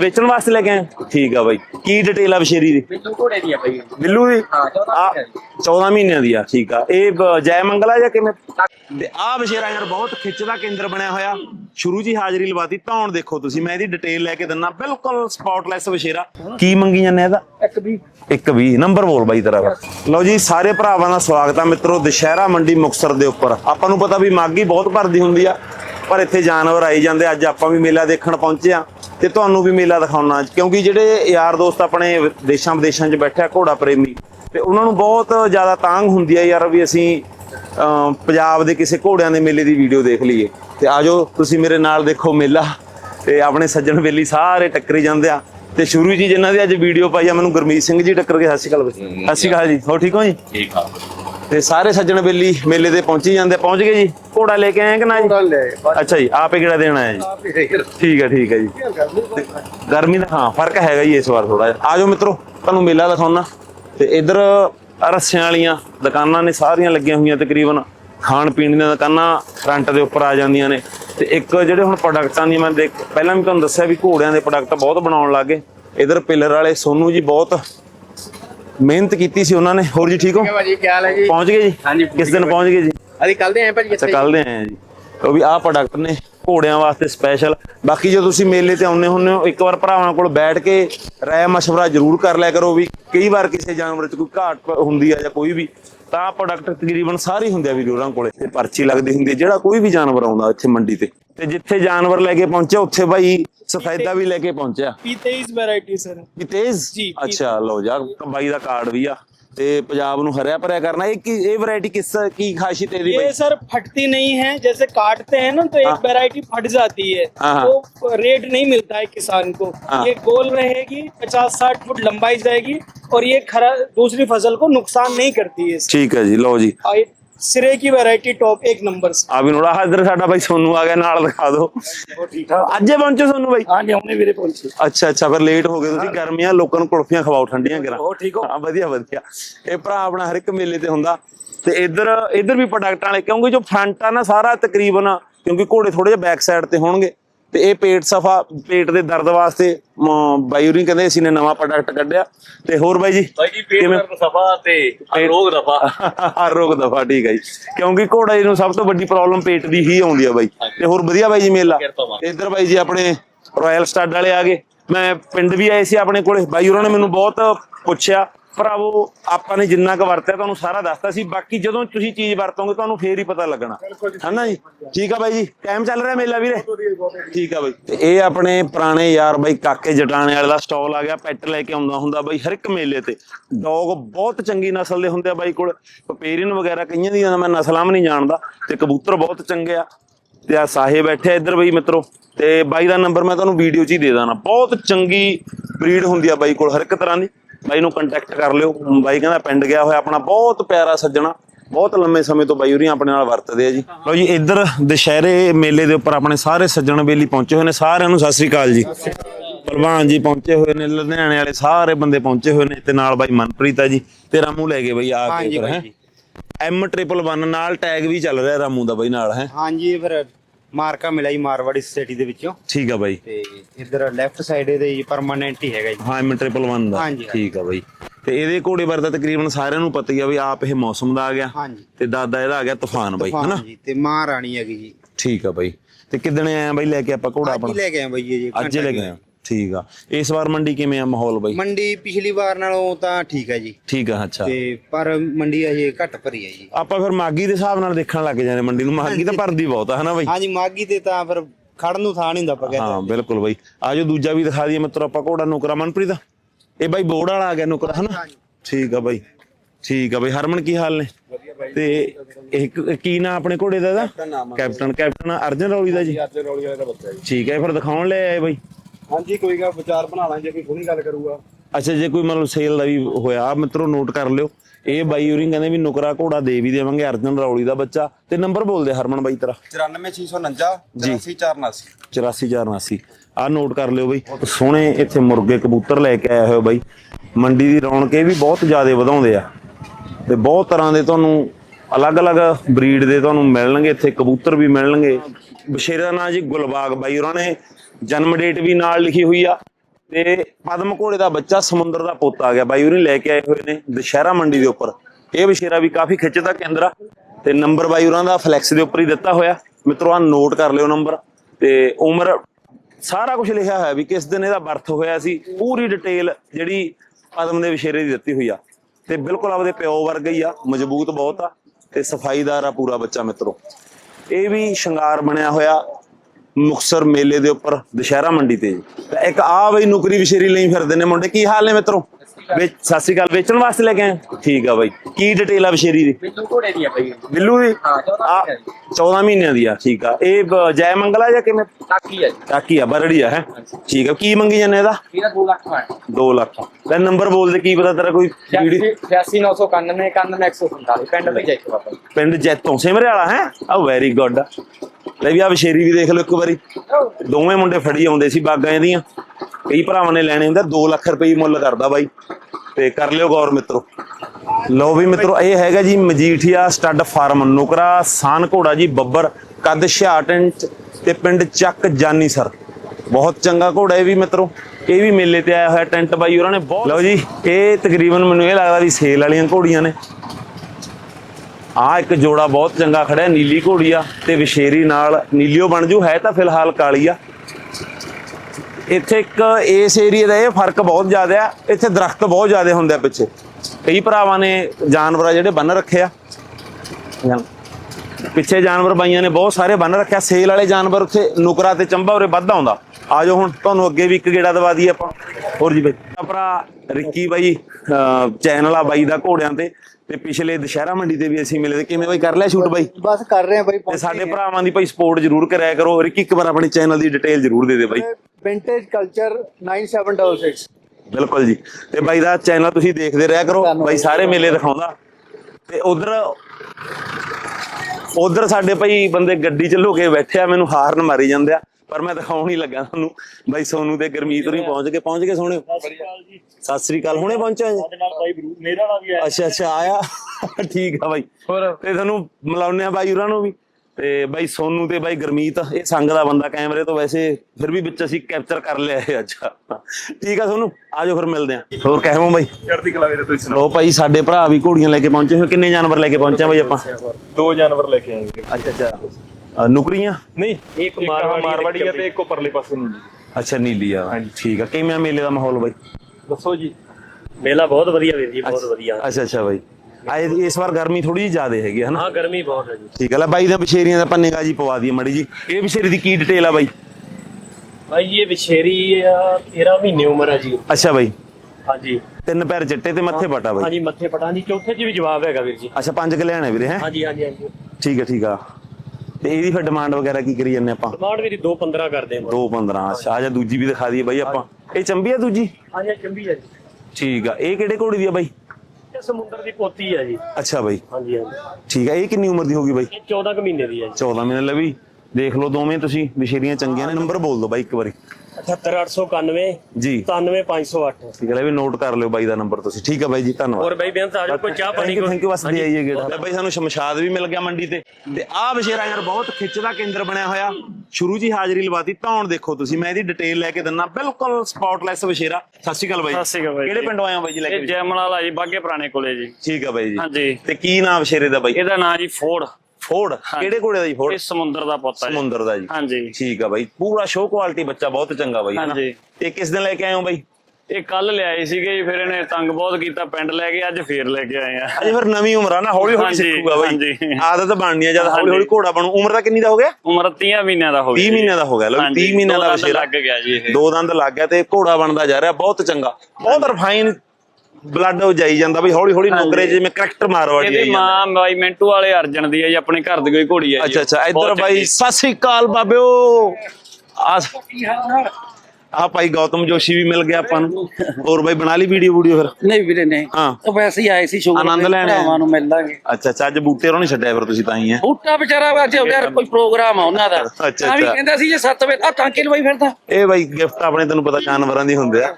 ਵੇਚਣ ਵਾਸਤੇ ਲੈ ਕੇ ਆਏ? ਠੀਕ ਆ ਬਾਈ। ਕੀ ਡਿਟੇਲ ਆ ਬਸ਼ੇਰੀ ਦੀ? ਬਿੱਲੂ ਘੋੜੇ ਦੀ ਆ ਬਾਈ। ਬਿੱਲੂ ਦੀ? ਹਾਂ, 14 ਆ ਮਹੀਨਿਆਂ ਦੀ। 14 ਮਹੀਨਿਆਂ ਦੀ ਆ ਠੀਕ ਆ। ਇਹ ਬ- ਜੈ ਮੰਗਲਾ ਜਾਂ ਕਿਵੇਂ? ਤੇ ਆ ਬਸ਼ੇਰਾ ਯਾਰ ਬਹੁਤ ਖਿੱਚ ਦਾ ਕੇਂਦਰ ਬਣਿਆ ਹੋਇਆ। ਸ਼ੁਰੂ ਜੀ ਹਾਜ਼ਰੀ ਲਵਾਤੀ ਧੌਣ ਦੇਖੋ ਤੁਸੀਂ। ਮੈਂ ਇਹਦੀ ਡਿਟੇਲ ਲੈ ਕੇ ਦਿੰਨਾ। ਬਿਲਕੁਲ ਸਪੌਟਲੈਸ ਬਸ਼ੇਰਾ। ਕੀ ਮੰਗੀ ਜਾਂਦੇ ਇਹਦਾ? ਇੱਕ ਵੀ ਇੱਕ ਵੀ ਨੰਬਰ ਬੋਲ ਬਾਈ ਤੇਰਾ। ਲਓ ਜੀ ਸਾਰੇ ਭਰਾਵਾਂ ਦਾ ਸਵਾਗਤ ਆ ਮਿੱਤਰੋ। ਦੁਸ਼ਹਿਰਾ ਮੰਡੀ ਮੁਕਸਰ ਦੇ ਉੱਪਰ। ਆਪਾਂ ਨੂੰ ਪਤਾ ਵੀ ਮਾਗੀ ਬਹੁਤ ਭਰਦੀ ਹੁੰਦੀ ਆ। ਪਰ ਇੱਥੇ ਜਾਨਵਰ ਆਈ ਜਾਂਦੇ। ਅੱਜ ਆਪਾਂ ਵੀ ਮੇਲਾ ਦੇਖਣ ਪਹੁੰਚੇ ਆ। ਤੇ ਤੁਹਾਨੂੰ ਵੀ ਮੇਲਾ ਦਿਖਾਉਣਾ। ਕਿਉਂਕਿ ਜਿਹੜੇ ਯਾਰ ਦੋਸਤ ਆਪਣੇ ਦੇਸ਼ਾਂ ਵਿਦੇਸ਼ਾਂ 'ਚ ਬੈਠੇ ਘੋੜਾ ਪ੍ਰੇਮੀ ਤੇ ਉਹਨਾਂ ਨੂੰ ਬਹੁਤ ਜ਼ਿਆਦਾ ਤਾਂਗ ਹੁੰਦੀ ਹੈ ਯਾਰ ਵੀ ਅਸੀਂ ਅਮ, ਪੰਜਾਬ ਦੇ ਕਿਸੇ ਘੋੜਿਆਂ ਦੇ ਮੇਲੇ ਦੀ ਵੀਡੀਓ ਦੇਖ ਲਈਏ। ਤੇ ਆਜੋ ਤੁਸੀਂ ਮੇਰੇ ਨਾਲ ਦੇਖੋ ਮੇਲਾ। ਤੇ ਆਪਣੇ ਸੱਜਣ ਬੇਲੀ ਸਾਰੇ ਟੱਕਰੀ ਜਾਂਦੇ ਆ। ਤੇ ਸ਼ੁਰੂ ਜੀ ਜਿਨ੍ਹਾਂ ਦੀ ਅੱਜ ਵੀਡੀਓ ਪਾਈ ਆ ਮੈਨੂੰ ਗੁਰਮੀਤ ਸਿੰਘ ਜੀ ਟੱਕਰ ਕੇ ਸਤਿ ਸ਼੍ਰੀ ਅਕਾਲ ਸਤਿ ਸ਼੍ਰੀ ਅਕਾਲ ਜੀ। ਹੋ ਠੀਕ ਹੋ ਜੀ? ਠੀਕ ਆ ਤੇ ਸਾਰੇ ਸੱਜਣ ਬੇਲੀ ਮੇਲੇ ਤੇ ਪਹੁੰਚੀ ਜਾਂਦੇ ਪਹੁੰਚ ਗਏ ਜੀ? ਘੋੜਾ ਲੈ ਕੇ ਆਏ ਕਿ ਨਾ ਜੀ? ਅੱਛਾ ਜੀ ਆਪੇ ਕਿਹੜਾ ਦੇਣ ਆਇਆ ਜੀ? ਠੀਕ ਹੈ ਠੀਕ ਹੈ ਜੀ। ਗਰਮੀ ਦਾ ਹਾਂ ਫ਼ਰਕ ਹੈਗਾ ਜੀ ਇਸ ਵਾਰ ਥੋੜਾ ਜਿਹਾ। ਆਜੋ ਮਿੱਤਰੋ ਤੁਹਾਨੂੰ ਮੇਲਾ ਦਿਖਾਉਣਾ। ਤੇ ਇਧਰ ਰੱਸਿਆਂ ਵਾਲੀਆਂ ਦੁਕਾਨਾਂ ਨੇ ਸਾਰੀਆਂ ਲੱਗੀਆਂ ਹੋਈਆਂ ਤਕਰੀਬਨ। ਖਾਣ ਪੀਣ ਦੀਆਂ ਦੁਕਾਨਾਂ ਫਰੰਟ ਦੇ ਉੱਪਰ ਆ ਜਾਂਦੀਆਂ ਨੇ। ਤੇ ਇੱਕ ਜਿਹੜੇ ਹੁਣ ਪ੍ਰੋਡਕਟਾਂ ਦੀ ਮੈਂ ਦੇਖ ਪਹਿਲਾਂ ਵੀ ਤੁਹਾਨੂੰ ਦੱਸਿਆ ਵੀ ਘੋੜਿਆਂ ਦੇ ਪ੍ਰੋਡਕਟ ਬਹੁਤ ਬਣਾਉਣ ਲੱਗੇ ਇਧਰ ਪਿਲਰ ਵਾਲੇ ਸੋਨੂ ਜੀ ਬਹੁਤ ਮਿਹਨਤ ਕੀਤੀ ਸੀ ਉਹਨਾਂ ਨੇ। ਹੋਰ ਜੀ ਠੀਕ ਹੋ? ਭਾਜੀ ਕੀ ਹਾਲ ਹੈ ਜੀ? ਪਹੁੰਚ ਗਏ ਜੀ? ਹਾਂਜੀ, ਕਿਸ ਦਿਨ ਪਹੁੰਚ ਗਏ ਜੀ? ਅਸੀਂ ਕੱਲ ਦੇ ਆਏ ਭਾਜੀ ਅੱਛਾ ਕੱਲ ਦੇ ਆਏ ਜੀ। ਉਹ ਵੀ ਆਹ ਪ੍ਰੋਡਕਟ ਨੇ ਘੋੜਿਆਂ ਵਾਸਤੇ ਸਪੈਸ਼ਲ ਬਾਕੀ ਜਦੋਂ ਤੁਸੀਂ ਮੇਲੇ ਤੇ ਆਉਂਦੇ ਹੁੰਦੇ ਹੋ ਇੱਕ ਵਾਰ ਭਰਾਵਾਂ ਕੋਲ ਬੈਠ ਕੇ ਰਾਏ ਮਸ਼ਵਰਾ ਜ਼ਰੂਰ ਕਰ ਲਿਆ ਕਰੋ ਵੀ ਕਈ ਵਾਰ ਕਿਸੇ ਜਾਨਵਰ 'ਚ ਕੋਈ ਘਾਟ ਹੁੰਦੀ ਆ ਜਾਂ ਕੋਈ ਵੀ। ਤਾਂ ਪ੍ਰੋਡਕਟ ਤਕਰੀਬਨ ਸਾਰੇ ਹੁੰਦੇ ਆ ਵੀਰੇ ਉਹਨਾਂ ਕੋਲੇ। ਤੇ ਪਰਚੀ ਲੱਗਦੀ ਹੁੰਦੀ ਜਿਹੜਾ ਕੋਈ ਵੀ ਜਾਨਵਰ ਆਉਂਦਾ ਇੱਥੇ ਮੰਡੀ ਤੇ। ਤੇ ਜਿੱਥੇ ਜਾਨਵਰ ਲੈ ਕੇ ਪਹੁੰਚਿਆ ਉੱਥੇ ਭਾਈ ਸਫੈਦਾ ਵੀ ਲੈ ਕੇ ਪਹੁੰਚਿਆ। ਪੀ ਵੈਰਾਈਟੀ ਸਰ ਪੀ ਜੀ ਅੱਛਾ ਲਓ ਯਾਰ ਬਾਈ ਦਾ ਕਾਰਡ ਵੀ ਆ। ਤੇ ਪੰਜਾਬ ਨੂੰ ਹਰਿਆ ਭਰਿਆ ਕਰਨਾ ਇਹ ਕੀ ਇਹ ਵੈਰਾਈਟੀ ਕਿਸ ਕੀ ਖਾਸੀਅਤ ਹੈ ਇਹਦੀ ये ਬਾਈ सर फटती नहीं है जैसे काटते हैं ना तो हाँ। एक वैरायटी फट जाती है हाँ। तो रेट नहीं मिलता है किसान को हाँ। ये गोल रहेगी पचास साठ फुट लंबाई जाएगी और ये खरा दूसरी फसल को नुकसान नहीं करती है ਠੀਕ ਹੈ ਜੀ ਲਓ ਜੀ और ये ਸਿਰੇ ਕੀ ਵੈਰਾਈਟੀ ਟੌਪ ਇੱਕ ਨੰਬਰ ਆ ਵੀ ਨੋੜਾ ਹਾਜ਼ਰ ਸਾਡਾ ਬਾਈ ਸੋਨੂ ਆ ਗਿਆ ਨਾਲ ਦਿਖਾ ਦਿਓ। ਅੱਜੇ ਪਹੁੰਚੇ ਸੋਨੂ ਬਾਈ? ਹਾਂਜੀ ਹੁਣੇ ਵੀਰੇ ਪਹੁੰਚੇ। ਅੱਛਾ ਅੱਛਾ ਫਿਰ ਲੇਟ ਹੋ ਗਏ ਤੁਸੀਂ ਗਰਮੀਆਂ ਲੋਕਾਂ ਨੂੰ ਕੁਲਫੀਆਂ ਖਵਾਓ ਠੰਡੀਆਂ ਗਰਾਂ। ਬਹੁਤ ਠੀਕ ਹੋ? ਹਾਂ ਵਧੀਆ ਵਧੀਆ। ਇਹ ਭਰਾ ਆਪਣਾ ਹਰ ਇੱਕ ਮੇਲੇ ਤੇ ਹੁੰਦਾ। ਤੇ ਇੱਧਰ ਇੱਧਰ ਵੀ ਪ੍ਰੋਡਕਟਾਂ ਵਾਲੇ ਕਿਉਂਕਿ ਜੋ ਫਰੰਟ ਆ ਨਾ ਸਾਰਾ ਤਕਰੀਬਨ ਕਿਉਂਕਿ ਘੋੜੇ ਥੋੜੇ ਜਿਹਾ ਬੈਕ ਸਾਈਡ ਤੇ ਹੋਣਗੇ। ਤੇ ਇਹ ਪੇਟ ਸਫਾ ਪੇਟ ਦੇ ਦਰਦ ਵਾਸਤੇ ਬਾਈ ਹੋਰੀ ਕਹਿੰਦੇ ਅਸੀਂ ਨੇ ਨਵਾਂ ਪ੍ਰੋਡਕਟ ਕੱਢਿਆ। ਤੇ ਹੋਰ ਬਾਈ ਜੀ ਬਾਈ ਜੀ ਪੇਟ? ਦਰਦ ਸਫਾ ਤੇ ਰੋਗ ਦਫਾ। ਹਰ ਰੋਗ ਦਫਾ ਠੀਕ ਹੈ ਜੀ। ਕਿਉਂਕਿ ਘੋੜੇ ਨੂੰ ਸਭ ਤੋਂ ਵੱਡੀ ਪ੍ਰੋਬਲਮ ਪੇਟ ਦੀ ਹੀ ਆਉਂਦੀ ਆ ਬਾਈ। ਤੇ ਹੋਰ ਵਧੀਆ ਬਾਈ ਜੀ ਮੇਲਾ। ਇੱਧਰ ਬਾਈ ਜੀ ਆਪਣੇ ਰਾਇਲ ਸਟੱਡ ਵਾਲੇ ਆ ਗਏ। ਮੈਂ ਪਿੰਡ ਵੀ ਆਏ ਸੀ ਆਪਣੇ ਕੋਲੇ। ਬਾਈ ਉਹਨਾਂ ਨੇ ਮੈਨੂੰ ਬਹੁਤ ਪੁੱਛਿਆ। ਭਰਾਵੋ ਆਪਾਂ ਨੇ ਜਿੰਨਾ ਕੁ ਵਰਤਿਆ ਤੁਹਾਨੂੰ ਸਾਰਾ ਦੱਸਤਾ ਸੀ। ਬਾਕੀ ਜਦੋਂ ਤੁਸੀਂ ਚੀਜ਼ ਵਰਤੋਗੇ ਤੁਹਾਨੂੰ ਫੇਰ ਹੀ ਪਤਾ ਲੱਗਣਾ। ਹਨਾ ਜੀ? ਠੀਕ ਆ ਬਾਈ ਜੀ? ਟਾਈਮ ਚੱਲ ਰਿਹਾ ਮੇਲਾ ਵੀਰੇ? ਠੀਕ ਆ ਬਾਈ। ਤੇ ਇਹ ਆਪਣੇ ਪੁਰਾਣੇ ਯਾਰ ਬਾਈ ਕਾਕੇ ਜਟਾਣੇ ਵਾਲੇ ਦਾ ਸਟਾਲ ਆ ਗਿਆ। ਪੈਟ ਲੈ ਕੇ ਆਉਂਦਾ ਹੁੰਦਾ ਬਾਈ ਹਰ ਇੱਕ ਮੇਲੇ ਤੇ। ਡੌਗ ਬਹੁਤ ਚੰਗੀ ਨਸਲ ਦੇ ਹੁੰਦੇ ਆ ਬਾਈ ਕੋਲ। ਪਪੇਰੀਨ ਵਗੈਰਾ ਕਈਆਂ ਦੀਆਂ ਮੈਂ ਨਸਲਾਂ ਵੀ ਨਹੀਂ ਜਾਣਦਾ। ਤੇ ਕਬੂਤਰ ਬਹੁਤ ਚੰਗੇ ਆ। ਤੇ ਆ ਸਾਹੇ ਬੈਠੇ ਆ ਇੱਧਰ ਬਈ ਮਿੱਤਰੋ। ਤੇ ਬਾਈ ਦਾ ਨੰਬਰ ਮੈਂ ਤੁਹਾਨੂੰ ਵੀਡੀਓ 'ਚ ਹੀ ਦੇ ਦਾਣਾ ਬਹੁਤ ਚੰਗੀ ਬਰੀਡ ਹੁੰਦੀ ਆ ਬਾਈ ਕੋਲ ਹਰ ਇੱਕ ਤਰ੍ਹਾਂ ਦੀ। ਬਾਈ ਨੂੰ ਕੰਟੈਕਟ ਕਰ ਲਿਓ। ਬਾਈ ਕਹਿੰਦਾ ਪਿੰਡ ਗਿਆ ਹੋਇਆ ਆਪਣਾ ਬਹੁਤ ਪਿਆਰਾ ਸੱਜਣਾ। ਬਹੁਤ ਲੰਮੇ ਸਮੇਂ ਤੋਂ ਬਾਈ ਉਰੀ ਆਪਣੇ ਨਾਲ ਵਰਤਦੇ ਆ ਜੀ। ਲਓ ਜੀ ਇੱਧਰ ਦੁਸ਼ਹਿਰੇ ਮੇਲੇ ਦੇ ਉੱਪਰ ਆਪਣੇ ਸਾਰੇ ਸੱਜਣ ਬੇਲੀ ਪਹੁੰਚੇ ਹੋਏ ਨੇ ਸਾਰਿਆਂ ਨੂੰ ਸਤਿ ਸ੍ਰੀ ਅਕਾਲ ਜੀ। ਭਲਵਾਨ ਜੀ ਪਹੁੰਚੇ ਹੋਏ ਨੇ ਲੁਧਿਆਣੇ ਵਾਲੇ ਸਾਰੇ ਬੰਦੇ ਪਹੁੰਚੇ ਹੋਏ ਨੇ ਤੇ ਨਾਲ ਬਾਈ ਮਨਪ੍ਰੀਤ ਆ ਜੀ ਤੇ ਰਾਮੂ ਲੈ ਗਏ ਬਈ ਆ ਕੇ ਹੈ। ਐਮ ਟ੍ਰਿਪਲ 1 ਨਾਲ ਟੈਗ ਵੀ ਚੱਲ ਰਿਹਾ ਰਾਮੂ ਦਾ ਬਈ ਨਾਲ ਹੈ। ਹਾਂਜੀ ਫਿਰ ਮਾਰਕਾ ਮਿਲਿਆ ਜੀ ਮਾਰਵਾੜੀ ਸੋਸਾਇਟੀ ਦੇ ਵਿੱਚੋਂ। ਠੀਕ ਆ ਬਾਈ। ਤੇ ਇੱਧਰ ਲੈਫਟ ਸਾਈਡ ਇਹਦੇ ਜੀ ਪਰਮਾਨੈਂਟ ਹੀ ਹੈਗਾ ਜੀ। ਹਾਂ ਐਮ ਟ੍ਰਿਪਲ 1 ਦਾ। ਹਾਂਜੀ, ਹਾਂਜੀ। ਠੀਕ ਆ ਬਾਈ। ਤੇ ਇਹਦੇ ਘੋੜੇ ਬਾਰੇ ਤਾਂ ਤਕਰੀਬਨ ਸਾਰਿਆਂ ਨੂੰ ਪਤਾ ਹੀ ਆ ਵੀ ਆਪ ਇਹ ਮੌਸਮ ਦਾ ਆ ਗਿਆ। ਹਾਂਜੀ। ਤੇ ਦਾਦਾ ਇਹਦਾ ਆ ਗਿਆ ਤੂਫਾਨ ਬਾਈ ਹਨਾ? ਜੀ ਤੇ ਮਾਂ ਰਾਣੀ ਹੈਗੀ ਜੀ। ਠੀਕ ਆ ਬਾਈ। ਤੇ ਕਿਦਣੇ ਆਇਆ ਬਾਈ ਲੈ ਕੇ ਆਪਾਂ ਘੋੜਾ ਅੱਜ ਹੀ ਆਪਣਾ? ਲੈ ਕੇ ਆਏ ਬਈ ਇਹ ਜੀ ਅੱਜ ਹੀ ਲੈ ਕੇ ਆਇਆ ਠੀਕ ਆ। ਇਸ ਵਾਰ ਮੰਡੀ ਕਿਵੇਂ ਆ ਮਾਹੌਲ ਬਾਈ? ਮੰਡੀ ਪਿਛਲੀ ਵਾਰ ਨਾਲੋਂ ਤਾਂ ਠੀਕ ਹੈ ਜੀ। ਠੀਕ ਆ ਅੱਛਾ। ਤੇ ਪਰ ਮੰਡੀ ਅਜੇ ਘੱਟ ਭਰੀ ਹੈ ਜੀ। ਆਪਾਂ ਫਿਰ ਮਾਗੀ ਦੇ ਹਿਸਾਬ ਨਾਲ ਦੇਖਣ ਲੱਗ ਜਾਂਦੇ ਮੰਡੀ ਨੂੰ। ਮਾਗੀ ਤਾਂ ਭਰਦੀ ਬਹੁਤ ਆ ਹਨਾ ਬਾਈ? ਹਾਂਜੀ ਮਾਗੀ ਤੇ ਤਾਂ ਫਿਰ ਖੜਨ ਨੂੰ ਥਾਂ ਨਹੀਂ ਹੁੰਦਾ ਆਪਾਂ ਕਹਿੰਦੇ ਹਾਂ ਬਿਲਕੁਲ ਬਾਈ। ਆਜੋ ਦੂਜਾ ਵੀ ਦਿਖਾ ਦਈਏ ਮਿੱਤਰ ਆਪਾਂ ਘੋੜਾ ਨੁਕਰਾ ਮਨਪ੍ਰੀਤ। ਇਹ ਬਾਈ ਬੋਰਡ ਵਾਲਾ ਆ ਗਿਆ ਨੁਕਰਾ ਹਨਾ? ਠੀਕ ਆ ਬਾਈ। ਠੀਕ ਆ ਬਾਈ। ਹਰਮਨ ਕੀ ਹਾਲ ਨੇ? ਤੇ ਇੱਕ ਕੀ ਨਾਂ ਆਪਣੇ ਘੋੜੇ ਦਾ ਇਹਦਾ? ਕੈਪਟਨ ਕੈਪਟਨ ਅਰਜਨ ਰੌਲੀ ਦਾ ਜੀ। ਅੱਜ ਰੌਲੀ ਵਾਲੇ ਦਾ ਬੱਚਾ ਜੀ। ਠੀਕ ਹੈ ਫਿਰ ਦਿਖਾਉਣ ਲੈ ਆਏ ਬਾਈ। ਹਾਂਜੀ ਕੋਈ ਗੱਲ ਵਿਚਾਰ ਬਣਾ ਲਾਂਗੇ ਕੋਈ ਸੋਹਣੀ ਗੱਲ ਕਰੂਗਾ। ਅੱਛਾ ਜੇ ਕੋਈ ਮਤਲਬ ਸੇਲ ਦਾ ਵੀ ਹੋਇਆ ਮਿੱਤਰੋ ਨੋਟ ਕਰ ਲਿਓ। ਇਹ ਬਾਈ ਉਰੀ ਕਹਿੰਦੇ ਵੀ ਨੁਕਰਾ ਘੋੜਾ ਦੇ ਵੀ ਦੇਵਾਂਗੇ ਅਰਜਨ ਰੌਲੀ ਦਾ ਬੱਚਾ। ਤੇ ਨੰਬਰ ਬੋਲਦੇ ਹਰਮਨ ਬਾਈ ਤੇਰਾ। 94649 84479 84479 ਆਹ ਨੋਟ ਕਰ ਲਿਓ ਬਈ। ਸੋਹਣੇ ਇੱਥੇ ਮੁਰਗੇ ਕਬੂਤਰ ਲੈ ਕੇ ਆਇਆ ਹੋਇਆ ਬਾਈ। ਮੰਡੀ ਦੀ ਰੌਣਕ ਇਹ ਵੀ ਬਹੁਤ ਜ਼ਿਆਦਾ ਵਧਾਉਂਦੇ ਆ। ਤੇ ਬਹੁਤ ਤਰ੍ਹਾਂ ਦੇ ਤੁਹਾਨੂੰ ਅਲੱਗ-ਅਲੱਗ ਬਰੀਡ ਦੇ ਤੁਹਾਨੂੰ ਮਿਲਣਗੇ ਇੱਥੇ ਕਬੂਤਰ ਵੀ ਮਿਲਣਗੇ। ਬਸ਼ੇਰਾ ਦਾ ਨਾਂ ਜੀ ਗੁਲਬਾਗ ਬਾਈ ਉਹਨਾਂ ਨੇ। ਜਨਮ ਡੇਟ ਵੀ ਨਾਲ ਲਿਖੀ ਹੋਈ ਆ। ਤੇ ਪਦਮ ਘੋੜੇ ਦਾ ਬੱਚਾ ਸਮੁੰਦਰ ਦਾ ਪੁੱਤ ਆ ਗਿਆ। ਬਾਈ ਉਹਨੇ ਲੈ ਕੇ ਆਏ ਹੋਏ ਨੇ ਦੁਸ਼ਹਿਰਾ ਮੰਡੀ ਦੇ ਉੱਪਰ। ਇਹ ਵਿਸ਼ੇਰਾ ਵੀ ਕਾਫੀ ਖਿੱਚਦਾ ਕੇਂਦਰ ਆ। ਤੇ ਨੰਬਰ ਬਾਈ ਉਹਨਾਂ ਦਾ ਫਲੈਕਸ ਦੇ ਉੱਪਰ ਹੀ ਦਿੱਤਾ ਹੋਇਆ। ਮਿੱਤਰੋ ਆ ਨੋਟ ਕਰ ਲਿਓ ਨੰਬਰ। ਤੇ ਉਮਰ ਸਾਰਾ ਕੁਝ ਲਿਖਿਆ ਹੋਇਆ ਵੀ ਕਿਸ ਦਿਨ ਇਹਦਾ ਬਰਥ ਹੋਇਆ ਸੀ। ਪੂਰੀ ਡਿਟੇਲ ਜਿਹੜੀ ਪਦਮ ਦੇ ਵਿਸ਼ੇਰੇ ਦੀ ਦਿੱਤੀ ਹੋਈ ਆ। ਤੇ ਬਿਲਕੁਲ ਆਪਦੇ ਪਿਓ ਵਰਗਾ ਹੀ ਆ। ਮਜ਼ਬੂਤ ਬਹੁਤ ਆ। ਤੇ ਸਫਾਈਦਾਰ ਆ ਪੂਰਾ ਬੱਚਾ ਮਿੱਤਰੋ। ਇਹ ਵੀ ਸ਼ਿੰਗਾਰ ਬਣਿਆ ਹੋਇਆ। ਮੁਕਸਰ ਮੇਲੇ ਦੇ ਉੱਪਰ ਦੁਸ਼ਹਿਰਾ ਮੰਡੀ ਤੇ ਇੱਕ ਆ ਬਈ ਨੁਕਰੀ ਵਿਸ਼ੇਰੀ ਲਈ ਫਿਰਦੇ ਨੇ ਮੁੰਡੇ ਕੀ ਹਾਲ ਨੇ ਮਿੱਤਰੋ? ਵੇ ਸਤਿ ਸ਼੍ਰੀ ਅਕਾਲ ਵੇਚਣ ਵਾਸਤੇ ਲੈ ਕੇ ਆਏ ਠੀਕ ਆ ਬਾਈ। ਕੀ ਡਿਟੇਲ ਆ ਵਿਸ਼ੇਰੀ ਦੀ? ਬਿੱਲੂ ਘੋੜੇ ਦੀ ਆ ਭਾਈ ਬਿੱਲੂ ਦੀ? ਹਾਂ, 14 ਆ, ਮਹੀਨਿਆਂ ਦੀ। 14 ਮਹੀਨਿਆਂ ਦੀ ਆ ਠੀਕ ਆ। ਇਹ ਜੈ ਮੰਗਲਾ ਜਾਂ ਕਿਵੇਂ? ਕਾਕੀ ਆ ਬਰੜੀ ਆ ਹੈ? ਠੀਕ ਆ। ਕੀ ਮੰਗੀ ਜਾਂਦੇ ਇਹਦਾ? ਇਹਦਾ 2 ਲੱਖ ਹੈ 2 ਲੱਖ। ਲੈ ਨੰਬਰ ਬੋਲ ਦੇ ਕੀ ਪਤਾ ਤੇਰਾ ਕੋਈ ਵੀਡੀਓ? 86991 9147 ਪਿੰਡ ਵੀ ਬਾਬਾ ਪਿੰਡ ਜੈਤੋਂ ਸਿਮਰੇ ਵਾਲਾ ਹੈ? ਆ ਵੈਰੀ ਗੁੱਡ ਲੈ ਵੀ ਆ ਵਿਸ਼ੇਰੀ ਵੀ ਦੇਖ ਲਓ ਇੱਕ ਵਾਰੀ। ਦੋਵੇਂ ਮੁੰਡੇ ਫੜੀ ਆਉਂਦੇ ਸੀ ਬਾਗਾਂ ਇਹਦੀਆਂ। ਕਈ ਭਰਾਵਾਂ ਨੇ ਲੈਣੇ ਹੁੰਦੇ 2 ਲੱਖ ਰੁਪਏ ਮੁੱਲ ਕਰਦਾ ਬਾਈ। ਤੇ ਕਰ ਲਿਓ ਗੌਰ ਮਿੱਤਰੋ। ਲਓ ਵੀ ਮਿੱਤਰੋ ਇਹ ਹੈਗਾ ਜੀ ਮਜੀਠੀਆ ਸਟੱਡ ਫਾਰਮ ਨੁਕਰਾ ਸਾਨ ਘੋੜਾ ਜੀ ਬੱਬਰ ਕੱਦ 66 ਇੰਚ ਤੇ ਪਿੰਡ ਚੱਕ ਜਾਨੀ ਸਰ। ਬਹੁਤ ਚੰਗਾ ਘੋੜਾ ਇਹ ਵੀ ਮਿੱਤਰੋ। ਇਹ ਵੀ ਮੇਲੇ ਤੇ ਆਇਆ ਹੋਇਆ ਟੈਂਟ ਬਾਈ ਉਹਨਾਂ ਨੇ। ਬਹੁਤ ਲਓ ਜੀ ਇਹ ਤਕਰੀਬਨ ਮੈਨੂੰ ਇਹ ਲੱਗਦਾ ਵੀ ਸੇਲ ਵਾਲੀਆਂ ਘੋੜੀਆਂ ਨੇ। ਆ ਇੱਕ ਜੋੜਾ ਬਹੁਤ ਚੰਗਾ ਖੜਿਆ ਨੀਲੀ ਘੋੜੀ ਆ ਤੇ ਵਿਸ਼ੇਰੀ ਨਾਲ ਨੀਲੀਓ ਬਣ ਜੂ ਹੈ ਤਾਂ ਫਿਲਹਾਲ ਕਾਲੀ ਆ। ਇੱਥੇ ਇੱਕ ਇਸ ਏਰੀਆ ਦਾ ਇਹ ਫ਼ਰਕ ਬਹੁਤ ਜ਼ਿਆਦਾ ਆ ਇੱਥੇ ਦਰਖਤ ਬਹੁਤ ਜ਼ਿਆਦਾ ਹੁੰਦੇ ਆ ਪਿੱਛੇ। ਕਈ ਭਰਾਵਾਂ ਨੇ ਜਾਨਵਰ ਜਿਹੜੇ ਬੰਨ ਰੱਖੇ ਆ। ਪਿੱਛੇ ਜਾਨਵਰ ਬਾਈਆਂ ਨੇ ਬਹੁਤ ਸਾਰੇ ਬੰਨ ਰੱਖਿਆ। ਸੇਲ ਵਾਲੇ ਜਾਨਵਰ ਉੱਥੇ ਨੁਕਰਾ ਤੇ ਚੰਬਾ ਉਰੇ ਵੱਧ ਆਉਂਦਾ। ਆ ਜਾਓ ਹੁਣ ਤੁਹਾਨੂੰ ਅੱਗੇ ਵੀ ਇੱਕ ਗੇੜਾ ਦਵਾ ਦਈਏ ਆਪਾਂ। ਹੋਰ ਜੀ ਬਾਈ। ਭਰਾ ਰਿੱਕੀ ਬਾਈ ਚੈਨਲ ਆ ਬਾਈ ਦਾ ਘੋੜਿਆਂ ਤੇ। ਤੇ ਪਿਛਲੇ ਦੁਸ਼ਹਿਰਾ ਮੰਡੀ ਤੇ ਵੀ ਅਸੀਂ ਮਿਲੇ ਤੇ ਕਿਵੇਂ ਬਾਈ? ਕਰ ਲਿਆ ਸ਼ੂਟ ਬਾਈ? ਬਸ ਕਰ ਰਹੇ ਆ ਬਾਈ ਤੇ ਸਾਡੇ ਭਰਾਵਾਂ ਦੀ ਭਾਈ ਸਪੋਰਟ ਜ਼ਰੂਰ ਕਰਿਆ ਕਰੋ। ਰਿੱਕੀ ਇੱਕ ਵਾਰ ਆਪਣੀ ਚੈਨਲ ਦੀ ਡਿਟੇਲ ਜ਼ਰੂਰ ਦੇ ਦੇ ਬਾਈ। ਵਿੰਟੇਜ ਕਲਚਰ 9766 ਬਿਲਕੁਲ ਜੀ। ਤੇ ਬਾਈ ਦਾ ਚੈਨਲ ਤੁਸੀਂ ਦੇਖਦੇ ਰਿਹਾ ਕਰੋ। ਬਾਈ ਸਾਰੇ ਮੇਲੇ ਦਿਖਾਉਂਦਾ। ਤੇ ਉਧਰ ਉਧਰ ਸਾਡੇ ਭਾਈ ਬੰਦੇ ਗੱਡੀ 'ਚ ਲੁਕੇ ਬੈਠੇ ਆ ਮੈਨੂੰ ਹਾਰਨ ਮਾਰੀ ਜਾਂਦੇ ਆ। ਪਰ ਮੈਂ ਦਿਖਾਉਣ ਹੀ ਲੱਗਾ ਤੁਹਾਨੂੰ। ਬਾਈ ਸੋਨੂ ਤੇ ਗਰਮੀਤ ਹੋਰੀ ਪਹੁੰਚ ਕੇ ਪਹੁੰਚ ਕੇ ਸੋਹਣੇ ਸਤਿ ਸ੍ਰੀ ਅਕਾਲ ਹੁਣੇ ਪਹੁੰਚਿਆ ਜੀ? ਨਾਲ ਬਾਈ ਮੇਰਾ ਨਾਲ ਵੀ ਆਇਆ। ਅੱਛਾ ਅੱਛਾ ਆਇਆ। ਠੀਕ ਆ ਬਾਈ। ਤੇ ਤੁਹਾਨੂੰ ਮਿਲਾਉਂਦੇ ਆ ਬਾਈ ਉਹਨਾਂ ਨੂੰ ਵੀ? ਤੇ ਬਾਈ ਸੋਨੂ ਤੇ ਬਾਈ ਗਰਮੀਤ ਇਹ ਸੰਗ ਦਾ ਬੰਦਾ ਕੈਮਰੇ ਤੋਂ ਵੈਸੇ ਫਿਰ ਵੀ ਵਿੱਚ ਅਸੀਂ ਕੈਪਚਰ ਕਰ ਲਿਆ ਇਹ ਅੱਜ ਠੀਕ ਆ ਸੋਨੂ ਆਜੋ ਫਿਰ ਮਿਲਦੇ ਆ ਹੋਰ ਕਹਿਮੋ ਬਾਈ? ਚੜ੍ਹਦੀ ਕਲਾ ਵੀਰੇ ਤੁਸੀਂ ਲੋ ਭਾਈ ਸਾਡੇ ਭਰਾ ਵੀ ਘੋੜੀਆਂ ਲੈ ਕੇ ਪਹੁੰਚੇ ਹੋਏ। ਕਿੰਨੇ ਜਾਨਵਰ ਲੈ ਕੇ ਪਹੁੰਚੇ ਆ ਬਾਈ ਆਪਾਂ? ਦੋ ਜਾਨਵਰ ਲੈ ਕੇ ਆਏ ਅੱਛਾ ਅੱਛਾ। ਨੁਕਰੀਆਂ? ਨਹੀਂ ਇੱਕ ਮਾਰਵਾੜੀ ਹੈ ਤੇ ਇੱਕ ਪਰਲੇ ਪਾਸੇ ਨੂੰ ਅੱਛਾ ਨੀਲੀ ਆ। ਠੀਕ ਆ। ਕਿਵੇਂ ਆ ਮੇਲੇ ਦਾ ਮਾਹੌਲ ਬਾਈ? ਦੱਸੋ ਜੀ। ਮੇਲਾ ਬਹੁਤ ਵਧੀਆ ਵੀਰ ਜੀ ਬਹੁਤ ਵਧੀਆ। ਅੱਛਾ ਅੱਛਾ ਬਾਈ। ਆ ਇਸ ਵਾਰ ਗਰਮੀ ਥੋੜੀ ਜਿਹੀ ਜ਼ਿਆਦਾ ਹੈਗੀ ਹੈ ਹਨਾ? ਹਾਂ ਗਰਮੀ ਬਹੁਤ ਹੈ ਜੀ। ਠੀਕ ਆ ਲੈ ਬਾਈ ਦਾ ਬਸ਼ੇਰੀਆਂ ਦਾ ਪੰਨੇਗਾ ਜੀ ਪਵਾ ਦਈਏ ਮੜੀ ਜੀ। ਇਹ ਬਸ਼ੇਰੀ ਦੀ ਕੀ ਡਿਟੇਲ ਆ ਬਾਈ? ਭਾਈ ਇਹ ਵਿਸ਼ੇਰੀ ਆ 13 ਮਹੀਨੇ ਉਮਰ ਹੈ ਜੀ। ਅੱਛਾ ਬਾਈ। ਹਾਂਜੀ। ਤਿੰਨ ਪੈਰ ਚਿੱਟੇ ਤੇ ਮੱਥੇ ਪਟਾ ਬਾਈ। ਹਾਂਜੀ ਮੱਥੇ ਪਟਾਂ। ਦੀ ਚੌਥੇ 'ਚ ਵੀ ਜਵਾਬ ਹੈਗਾ ਵੀਰ ਜੀ। ਅੱਛਾ ਪੰਜ ਕਲਿਆਣ ਹੈ ਵੀਰੇ ਹੈ? ਹਾਂਜੀ ਹਾਂਜੀ ਹਾਂਜੀ। ਠੀਕ ਹੈ ਠੀਕ ਆ। ਤੇ ਇਹਦੀ ਫਿਰ ਡਿਮਾਂਡ ਵਗੈਰਾ ਕੀ ਕਰੀ ਜਾਂਦੇ ਆਪਾਂ? ਡਿਮਾਂਡ ਵੀਰ 2 15 ਕਰਦੇ ਹਾਂ। 2 15 ਅੱਛਾ ਆ ਜਾ ਦੂਜੀ ਵੀ ਦਿਖਾ ਦਈਏ ਬਾਈ ਆਪਾਂ। ਇਹ ਚੰਬੀ ਆ ਦੂਜੀ? ਹਾਂਜੀ ਚੰਬੀ ਹੈ ਜੀ। ਠੀਕ ਆ ਇਹ ਕਿਹੜੇ ਘੋੜੀ ਦੀ ਆ ਬਾਈ? ਇਹ ਸਮੁੰਦਰ ਦੀ ਪੋਤੀ ਹੈ ਜੀ। ਅੱਛਾ ਬਾਈ। ਹਾਂਜੀ ਹਾਂਜੀ। ਠੀਕ ਆ ਇਹ ਕਿੰਨੀ ਉਮਰ ਦੀ ਹੋਗੀ ਬਾਈ? ਇਹ 14 ਕੁ ਮਹੀਨੇ ਦੀ ਹੈ ਜੀ। 14 ਮਹੀਨੇ ਲਵੀ ਦੇਖ ਲਓ ਦੋਵੇਂ ਤੁਸੀਂ ਵਿਸ਼ੇਰੀਆਂ ਚੰਗੀਆਂ ਨੇ ਨੰਬਰ ਬੋਲ ਦਿਓ ਬਾਈ ਇੱਕ ਵਾਰੀ। 78891 ਜੀ। 97508 ਠੀਕ ਹੈ ਲੈ ਵੀ ਨੋਟ ਕਰ ਲਿਓ ਬਾਈ ਦਾ ਨੰਬਰ ਤੁਸੀਂ। ਠੀਕ ਆ ਬਾਈ ਜੀ ਧੰਨਵਾਦ। ਹੋਰ ਬਾਈ ਬੇਨਤ ਆ ਜਾਓ ਕੋਈ ਚਾਹ ਪਾਣੀ ਥੈਂਕ ਯੂ ਬਸ ਦੇ ਆਈਏ ਗੇੜਾ ਲੈ ਬਾਈ ਸਾਨੂੰ ਸ਼ਮਸ਼ਾਦ ਵੀ ਮਿਲ ਗਿਆ ਮੰਡੀ ਤੇ। ਤੇ ਆਹ ਵਿਸ਼ੇਰਾ ਯਾਰ ਬਹੁਤ ਖਿੱਚ ਦਾ ਕੇਂਦਰ ਬਣਿਆ ਹੋਇਆ। ਸ਼ੁਰੂ ਜੀ ਹਾਜ਼ਰੀ ਲਵਾਤੀ ਧੌਣ ਦੇਖੋ ਤੁਸੀਂ ਮੈਂ ਇਹਦੀ ਡਿਟੇਲ ਲੈ ਕੇ ਦਿੰਨਾ। ਬਿਲਕੁਲ ਸਪੌਟਲੈਸ ਵਿਸ਼ੇਰਾ ਸਤਿ ਸ਼੍ਰੀ ਅਕਾਲ ਬਾਈ ਸਤਿ ਸ਼੍ਰੀ ਅਕਾਲ ਬਾਈ ਕਿਹੜੇ। ਪਿੰਡੋਂ ਆਏ ਹੋ ਬਾਈ ਜੀ ਲੈ ਇਹ ਕੇ ਵਾਲਾ ਜੀ ਬਾਗੇ ਪੁਰਾਣੇ ਕੋਲੇ ਜੀ। ਠੀਕ ਆ ਬਾਈ ਜੀ। ਹਾਂਜੀ। ਤੇ ਕੀ ਨਾਮ ਵਿਸ਼ੇਰੇ ਦਾ ਬਾਈ? ਇਹਦਾ ਨਾਂ ਜੀ ਫੋੜ। ਫੋੜ ਕਿਹੜੇ ਘੋੜੇ ਦਾ ਜੀ ਫੋੜ? ਇਹ ਸਮੁੰਦਰ ਦਾ ਪੁੱਤ ਹੈ। ਸਮੁੰਦਰ ਦਾ ਜੀ। ਹਾਂਜੀ। ਠੀਕ ਆ ਬਾਈ। ਪੂਰਾ ਸ਼ੋ ਕੁਆਲਿਟੀ ਬੱਚਾ ਬਹੁਤ ਚੰਗਾ ਬਾਈ ਹਾਂਜੀ। ਤੇ ਕਿਸ ਦਿਨ ਲੈ ਕੇ ਆਏ ਹੋ ਬਾਈ? ਇਹ ਕੱਲ ਲਿਆਏ ਸੀਗੇ ਜੀ, ਫਿਰ ਇਹਨੇ ਤੰਗ ਬਹੁਤ ਕੀਤਾ ਪਿੰਡ ਲੈ ਕੇ ਅੱਜ ਫੇਰ ਲੈ ਕੇ ਆਏ ਆ। ਅਜੇ ਫਿਰ ਨਵੀਂ ਉਮਰ ਆ ਨਾ ਹੌਲੀ ਹੌਲੀ ਸਿੱਖੂਗਾ ਬਾਈ। ਆਦਤ ਬਣਨੀ ਆ ਜਦ ਹੌਲੀ ਹੌਲੀ। ਘੋੜਾ ਬਣੂ। ਉਮਰ ਦਾ ਕਿੰਨੀ ਦਾ ਹੋ ਗਿਆ? ਉਮਰ 30 ਮਹੀਨਿਆਂ ਦਾ ਹੋ ਗਿਆ 30 ਮਹੀਨਿਆਂ ਦਾ ਹੋ ਗਿਆ। ਲੋ ਹਾਂਜੀ, 30 ਮਹੀਨਿਆਂ ਦਾ ਵਿਸ਼ੇਰਾ। ਲੱਗ ਗਿਆ ਜੀ ਇਹ। ਦੋ ਦੰਦ ਲੱਗ ਗਿਆ ਤੇ ਘੋੜਾ ਬਣਦਾ ਜਾ ਰਿਹਾ ਬਹੁਤ ਚੰਗਾ। ਬਹੁਤ ਰਿਫਾਈਨ ਬਲੱਡ ਉਹ ਜਾਈ ਜਾਂਦਾ ਬਈ ਹੌਲੀ ਹੌਲੀ ਨੌਕਰੇ ਜਿਵੇਂ ਕਰੈਕਟਰ ਮਾਰਵਾੜੀ ਇਹਦੀ ਮਾਂ ਬਾਈ ਮਿੰਟੂ ਵਾਲੇ ਅਰਜਨ ਦੀ ਹੈ ਜੀ ਆਪਣੇ ਘਰ ਦੀ ਕੋਈ ਘੋੜੀ ਹੈ ਜੀ। ਅੱਛਾ ਅੱਛਾ ਇੱਧਰ ਬਾਈ। ਸਤਿ ਸ੍ਰੀ ਅਕਾਲ ਬਾਬਿਓ। ਆ ਆ ਭਾਈ ਗੌਤਮ ਜੋਸ਼ੀ ਵੀ ਮਿਲ ਗਿਆ ਆਪਾਂ ਨੂੰ। ਹੋਰ ਬਾਈ ਬਣਾ ਲਈ ਵੀਡੀਓ ਵੀਡੀਓ ਫਿਰ? ਨਹੀਂ ਵੀਰੇ ਨਹੀਂ। ਹਾਂ। ਉਹ ਵੈਸੇ ਹੀ ਆਏ ਸੀ ਸ਼ੁਗਰ ਆਨੰਦ ਲੈਣ। ਭਰਾਵਾਂ ਨੂੰ ਮਿਲ ਲਾਂਗੇ ਅੱਛਾ ਅੱਛਾ ਅੱਜ ਬੂਟੇ ਨਹੀਂ ਛੱਡਿਆ ਫਿਰ ਤੁਸੀਂ ਤਾਂ ਹੀ ਹੈ। ਬੂਟਾ ਵਿਚਾਰਾ ਅੱਜ ਯਾਰ ਕੋਈ ਪ੍ਰੋਗਰਾਮ ਆ ਉਹਨਾਂ ਦਾ। ਅੱਛਾ, ਤਾਂ ਵੀ ਅੱਛਾ। ਕਹਿੰਦਾ ਸੀ ਜੇ 7 ਵਜੇ ਆ ਟਾਂਕੇ ਲਵਾਈ ਫਿਰਦਾ। ਇਹ ਬਾਈ ਗਿਫਟ ਆਪਣੇ ਤੈਨੂੰ ਪਤਾ ਜਾਨਵਰਾਂ ਦੀ ਹੁੰਦੇ ਆ।